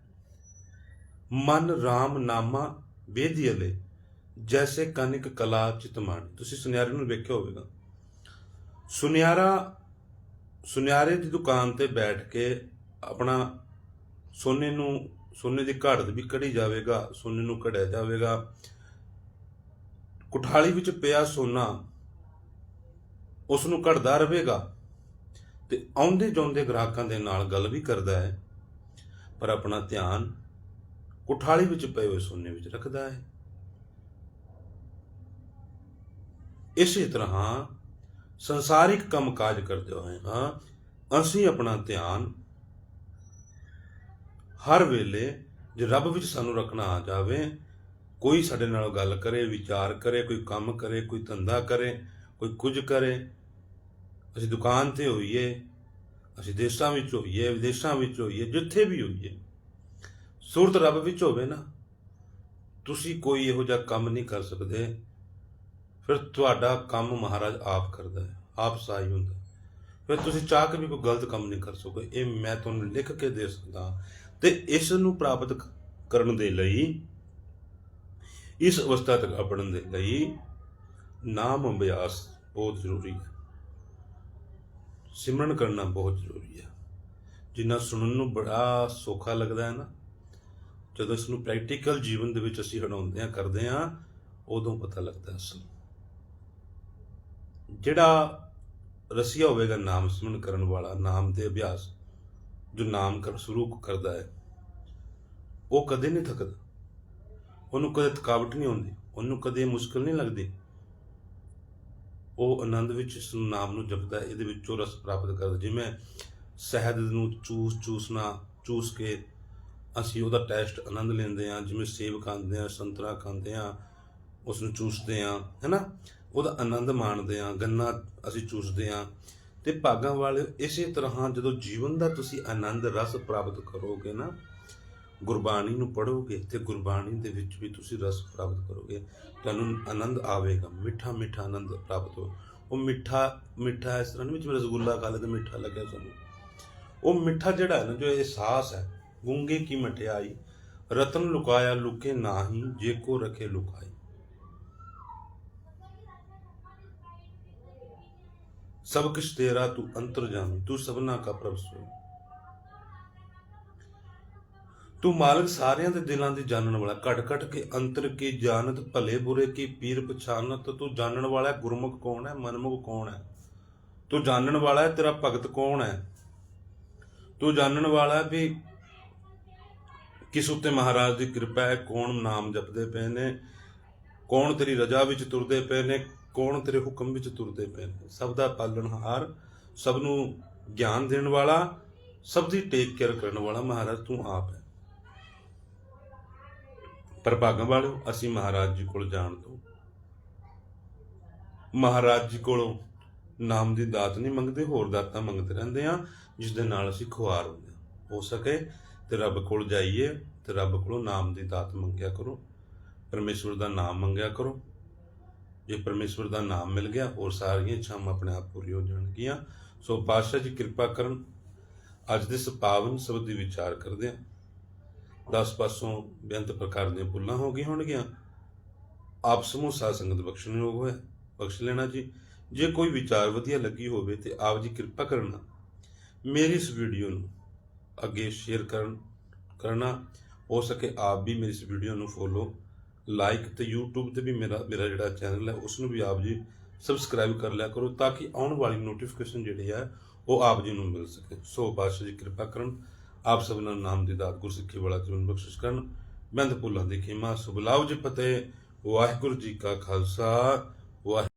ਮਨ RAM ਨਾਮਾ ਵੇਦੀਅਲੇ ਜੈਸੇ ਕਨਿਕ ਕਲਾ ਚਿਤਮਾਨ ਤੁਸੀਂ ਸੁਨਿਆਰੇ ਨੂੰ ਵੇਖਿਆ ਹੋਵੇਗਾ। ਸੁਨਿਆਰਾ, ਸੁਨਿਆਰੇ ਦੀ ਦੁਕਾਨ ਤੇ ਬੈਠ ਕੇ ਆਪਣਾ ਸੋਨੇ ਨੂੰ, ਸੋਨੇ ਦੀ ਘਾੜਤ ਵੀ ਕਢੀ ਜਾਵੇਗਾ, ਸੋਨੇ ਨੂੰ ਕਢਿਆ ਜਾਵੇਗਾ। ਕੁਠਾਲੀ ਵਿੱਚ ਪਿਆ ਸੋਨਾ ਉਸ ਨੂੰ ਘੜਦਾ ਰਹੇਗਾ। ਤੇ ਆਉਂਦੇ ਜਾਂਦੇ ਗ੍ਰਾਹਕਾਂ ਦੇ ਨਾਲ ਗੱਲ ਵੀ ਕਰਦਾ ਹੈ, ਪਰ ਆਪਣਾ ਧਿਆਨ ਕੁਠਾਲੀ ਵਿੱਚ ਪਏ ਹੋਏ ਸੋਨੇ ਵਿੱਚ ਰੱਖਦਾ ਹੈ। ਇਸੇ ਤਰ੍ਹਾਂ ਸੰਸਾਰਿਕ ਕੰਮਕਾਜ ਕਰਦੇ ਹੋਏ ਹਾਂ, ਅਸੀਂ ਆਪਣਾ ਧਿਆਨ ਹਰ ਵੇਲੇ ਜੇ ਰੱਬ ਵਿੱਚ ਸਾਨੂੰ ਰੱਖਣਾ ਆ ਜਾਵੇ, ਕੋਈ ਸਾਡੇ ਨਾਲ ਗੱਲ ਕਰੇ, ਵਿਚਾਰ ਕਰੇ, ਕੋਈ ਕੰਮ ਕਰੇ, ਕੋਈ ਧੰਦਾ ਕਰੇ, ਕੋਈ ਕੁਝ ਕਰੇ ਅਸੀਂ ਦੁਕਾਨ ਤੇ ਹੋਈਏ, ਅਸੀਂ ਦੇਸ਼ਾਂ ਵਿੱਚ ਹੋਈਏ, ਵਿਦੇਸ਼ਾਂ ਵਿੱਚ ਹੋਈਏ, ਜਿੱਥੇ ਵੀ ਹੋਈਏ, ਸੂਰਤ ਰੱਬ ਵਿੱਚ ਹੋਵੇ ਨਾ, ਤੁਸੀਂ ਕੋਈ ਇਹੋ ਜਿਹਾ ਕੰਮ ਨਹੀਂ ਕਰ ਸਕਦੇ। ਫਿਰ ਤੁਹਾਡਾ ਕੰਮ ਮਹਾਰਾਜ ਆਪ ਕਰਦਾ ਹੈ, ਆਪ ਸਹਾਈ ਹੁੰਦਾ ਫਿਰ ਤੁਸੀਂ ਚਾਹ ਕੇ ਵੀ ਕੋਈ ਗਲਤ ਕੰਮ ਨਹੀਂ ਕਰ ਸਕੋ ਇਹ ਮੈਂ ਤੁਹਾਨੂੰ ਲਿਖ ਕੇ ਦੇ ਸਕਦਾ। ਤੇ ਇਸ ਨੂੰ ਪ੍ਰਾਪਤ ਕਰਨ ਦੇ ਲਈ, ਇਸ ਅਵਸਥਾ ਤੱਕ ਆਪੜਨ ਦੇ ਲਈ ਨਾਮ ਅਭਿਆਸ ਬਹੁਤ ਜ਼ਰੂਰੀ ਹੈ। ਸਿਮਰਨ ਕਰਨਾ ਬਹੁਤ ਜ਼ਰੂਰੀ ਹੈ ਜਿੰਨਾ ਸੁਣਨ ਨੂੰ ਬੜਾ ਸੌਖਾ ਲੱਗਦਾ ਹੈ ਨਾ, ਜਦੋਂ ਇਸ ਨੂੰ ਪ੍ਰੈਕਟੀਕਲ ਜੀਵਨ ਦੇ ਵਿੱਚ ਅਸੀਂ ਹਟਾਉਂਦੇ ਹਾਂ ਕਰਦੇ ਹਾਂ, ਉਦੋਂ ਪਤਾ ਲੱਗਦਾ ਅਸਲ। ਜਿਹੜਾ ਰਸੀਆ ਹੋਵੇਗਾ ਨਾਮ ਸਿਮਰਨ ਕਰਨ ਵਾਲਾ, ਨਾਮ ਦੇ ਅਭਿਆਸ, ਜੋ ਨਾਮ ਕਰ, ਸ਼ੁਰੂ ਕਰਦਾ ਹੈ, ਉਹ ਕਦੇ ਨਹੀਂ ਥੱਕਦਾ। ਉਹਨੂੰ ਕਦੇ ਥਕਾਵਟ ਨਹੀਂ ਆਉਂਦੀ, ਉਹਨੂੰ ਕਦੇ ਮੁਸ਼ਕਲ ਨਹੀਂ ਲੱਗਦੀ। ਉਹ ਆਨੰਦ ਵਿੱਚ ਇਸ ਨਾਮ ਨੂੰ ਜਪਦਾ ਹੈ, ਇਹਦੇ ਵਿੱਚੋਂ ਰਸ ਪ੍ਰਾਪਤ ਕਰਦਾ ਜਿਵੇਂ ਸ਼ਹਿਦ ਨੂੰ ਚੂਸ ਚੂਸਣਾ ਚੂਸ ਕੇ ਅਸੀਂ ਉਹਦਾ ਟੈਸਟ ਆਨੰਦ ਲੈਂਦੇ ਹਾਂ ਜਿਵੇਂ ਸੇਬ ਖਾਂਦੇ ਹਾਂ ਸੰਤਰਾ ਖਾਂਦੇ ਹਾਂ ਉਸ ਨੂੰ ਚੂਸਦੇ ਹਾਂ ਹੈਨਾ? ਉਹਦਾ ਆਨੰਦ ਮਾਣਦੇ ਹਾਂ ਗੰਨਾ ਅਸੀਂ ਚੂਸਦੇ ਹਾਂ। ਤੇ ਭਾਗਾਂ ਵਾਲੇ ਇਸੇ ਤਰ੍ਹਾਂ ਜਦੋਂ ਜੀਵਨ ਦਾ ਤੁਸੀਂ ਆਨੰਦ ਰਸ ਪ੍ਰਾਪਤ ਕਰੋਗੇ ਨਾ ਗੁਰਬਾਣੀ ਨੂੰ ਪੜੋਗੇ ਤੇ ਗੁਰਬਾਣੀ ਦੇ ਵਿੱਚ ਵੀ ਤੁਸੀਂ ਰਸ ਪ੍ਰਾਪਤ ਕਰੋਗੇ। ਤੁਹਾਨੂੰ ਆਨੰਦ ਆਵੇਗਾ, ਮਿੱਠਾ ਮਿੱਠਾ ਆਨੰਦ ਪ੍ਰਾਪਤ ਹੋ। ਉਹ ਮਿੱਠਾ ਮਿੱਠਾ ਇਸ ਤਰ੍ਹਾਂ ਨਹੀਂ ਵਿੱਚ ਰਸਗੁੱਲਾ ਖਾ ਲਿਆ ਤੇ ਮਿੱਠਾ ਲੱਗਿਆ ਸਾਨੂੰ ਉਹ ਮਿੱਠਾ ਜਿਹੜਾ ਹੈ ਨਾ, ਜੋ ਅਹਿਸਾਸ ਹੈ, ਗੁੰਗੇ ਕੀ ਮਠਿਆਈ, ਰਤਨ ਲੁਕਾਇਆ ਲੁਕੇ ਨਾਹੀ, ਜੇ ਕੋ ਰਖੇ ਲੁਕਾਈ। ਸਭ ਕੁਛ ਤੇਰਾ, ਤੂੰ ਅੰਤਰ ਅੰਤਰਜਾਮੀ ਤੂੰ ਸਭਨਾ ਕਾ ਪ੍ਰਭ ਸੋਈ। ਤੂੰ ਮਾਲਕ ਸਾਰਿਆਂ ਦੇ ਦਿਲਾਂ ਦੀ ਜਾਣਨ ਵਾਲਾ ਘਟ ਘਟ ਕੇ ਅੰਤਰ ਕੀ ਜਾਣਤ, ਭਲੇ ਬੁਰੇ ਕੀ ਪੀਰ ਪਛਾਨਤ, ਤੂੰ ਜਾਣਨ ਵਾਲਾ ਗੁਰਮੁਖ ਕੌਣ ਹੈ, ਮਨਮੁਖ ਕੌਣ ਹੈ? ਤੂੰ ਜਾਣਨ ਵਾਲਾ ਹੈ ਤੇਰਾ ਭਗਤ ਕੌਣ ਹੈ? ਤੂੰ ਜਾਣਨ ਵਾਲਾ ਵੀ ਕਿਸ ਉੱਤੇ ਮਹਾਰਾਜ ਦੀ ਕਿਰਪਾ ਹੈ, ਕੌਣ ਨਾਮ ਜਪਦੇ ਪਏ ਨੇ, ਕੌਣ ਤੇਰੀ ਰਜ਼ਾ ਵਿੱਚ ਤੁਰਦੇ ਪਏ ਨੇ, ਕੌਣ ਤੇਰੇ ਹੁਕਮ ਵਿੱਚ ਤੁਰਦੇ ਪਏ ਨੇ। ਸਭ ਦਾ ਪਾਲਣਹਾਰ ਸਭ ਨੂੰ ਗਿਆਨ ਦੇਣ ਵਾਲਾ, ਸਭ ਦੀ ਟੇਕ ਕੇਅਰ ਕਰਨ ਵਾਲਾ ਮਹਾਰਾਜ ਤੂੰ ਆਪ ਹੈ। ਪਰ ਭਾਗਾਂ ਵਾਲਿਓ, ਅਸੀਂ ਮਹਾਰਾਜ ਜੀ ਕੋਲ ਜਾਣ ਤੋਂ। ਮਹਾਰਾਜ ਜੀ ਕੋਲੋਂ ਨਾਮ ਦੀ ਦਾਤ ਨਹੀਂ ਮੰਗਦੇ, ਹੋਰ ਦਾਤਾਂ ਮੰਗਦੇ ਰਹਿੰਦੇ ਆ ਜਿਸ ਦੇ ਨਾਲ ਅਸੀਂ ਖੁਆਰ ਹੁੰਦੇ ਹਾਂ। ਹੋ ਸਕੇ ਤੇ ਰੱਬ ਕੋਲ ਜਾਈਏ ਤੇ ਰੱਬ ਕੋਲੋਂ ਨਾਮ ਦੀ ਦਾਤ ਮੰਗਿਆ ਕਰੋ। ਪਰਮੇਸ਼ਵਰ ਦਾ ਨਾਮ ਮੰਗਿਆ ਕਰੋ। ਜੇ ਪਰਮੇਸ਼ਵਰ ਦਾ ਨਾਮ ਮਿਲ ਗਿਆ, ਹੋਰ ਸਾਰੀਆਂ ਇੱਛਾਵਾਂ ਆਪਣੇ ਆਪ ਪੂਰੀ ਹੋ ਜਾਣਗੀਆਂ। ਸੋ ਪਾਤਸ਼ਾਹ ਜੀ ਕਿਰਪਾ ਕਰਨ। ਅੱਜ ਦੇ ਇਸ ਪਾਵਨ ਸ਼ਬਦ ਦੀ ਵਿਚਾਰ ਕਰਦੇ ਹਾਂ। 10 ਪਾਸੋਂ ਬੇਅੰਤ ਪ੍ਰਕਾਰ ਦੀਆਂ ਭੁੱਲਾਂ ਹੋ ਗਈਆਂ ਹੋਣਗੀਆਂ। ਆਪ ਸਮੂਹ ਸਾਧ ਸੰਗਤ ਬਖਸ਼ਣਯੋਗ ਹੋਇਆ। ਬਖਸ਼ ਲੈਣਾ ਜੀ। ਜੇ ਕੋਈ ਵਿਚਾਰ ਵਧੀਆ ਲੱਗੀ ਹੋਵੇ ਤੇ ਆਪ ਜੀ ਕਿਰਪਾ ਕਰਨਾ। ਮੇਰੀ ਇਸ ਵੀਡੀਓ ਨੂੰ ਅੱਗੇ ਸ਼ੇਅਰ ਕਰਨ ਕਰਨਾ। ਹੋ ਸਕੇ ਆਪ ਵੀ ਮੇਰੀ ਇਸ ਵੀਡੀਓ ਨੂੰ ਫੋਲੋ ਲਾਈਕ ਤੇ YouTube ਤੇ ਵੀ ਮੇਰਾ ਮੇਰਾ ਜਿਹੜਾ ਚੈਨਲ ਹੈ ਉਸ ਨੂੰ ਵੀ ਆਪ ਜੀ ਸਬਸਕ੍ਰਾਈਬ ਕਰ ਲਿਆ ਕਰੋ ਤਾਂ ਕਿ ਆਉਣ ਵਾਲੀ ਨੋਟੀਫਿਕੇਸ਼ਨ ਜਿਹੜੀ ਹੈ, ਉਹ ਆਪ ਜੀ ਨੂੰ ਮਿਲ ਸਕੇ। ਸੋ ਪਾਤਸ਼ਾਹ ਜੀ ਕਿਰਪਾ ਕਰਨ। ਆਪ ਸਭ ਨੂੰ ਨਾਮ ਦੀ ਦਾਤ ਗੁਰਸਿੱਖੀ ਵਾਲਾ ਜੀਵਨ ਬਖਸ਼ਿਸ਼ ਕਰਨ। ਬੰਦ ਭੁੱਲਾਂ ਦੀ ਖਿਮਾ। ਸੁਭਲਾਉ ਜੀ ਫਤਿਹ। ਵਾਹਿਗੁਰੂ ਜੀ ਕਾ ਖਾਲਸਾ। ਵਾਹਿ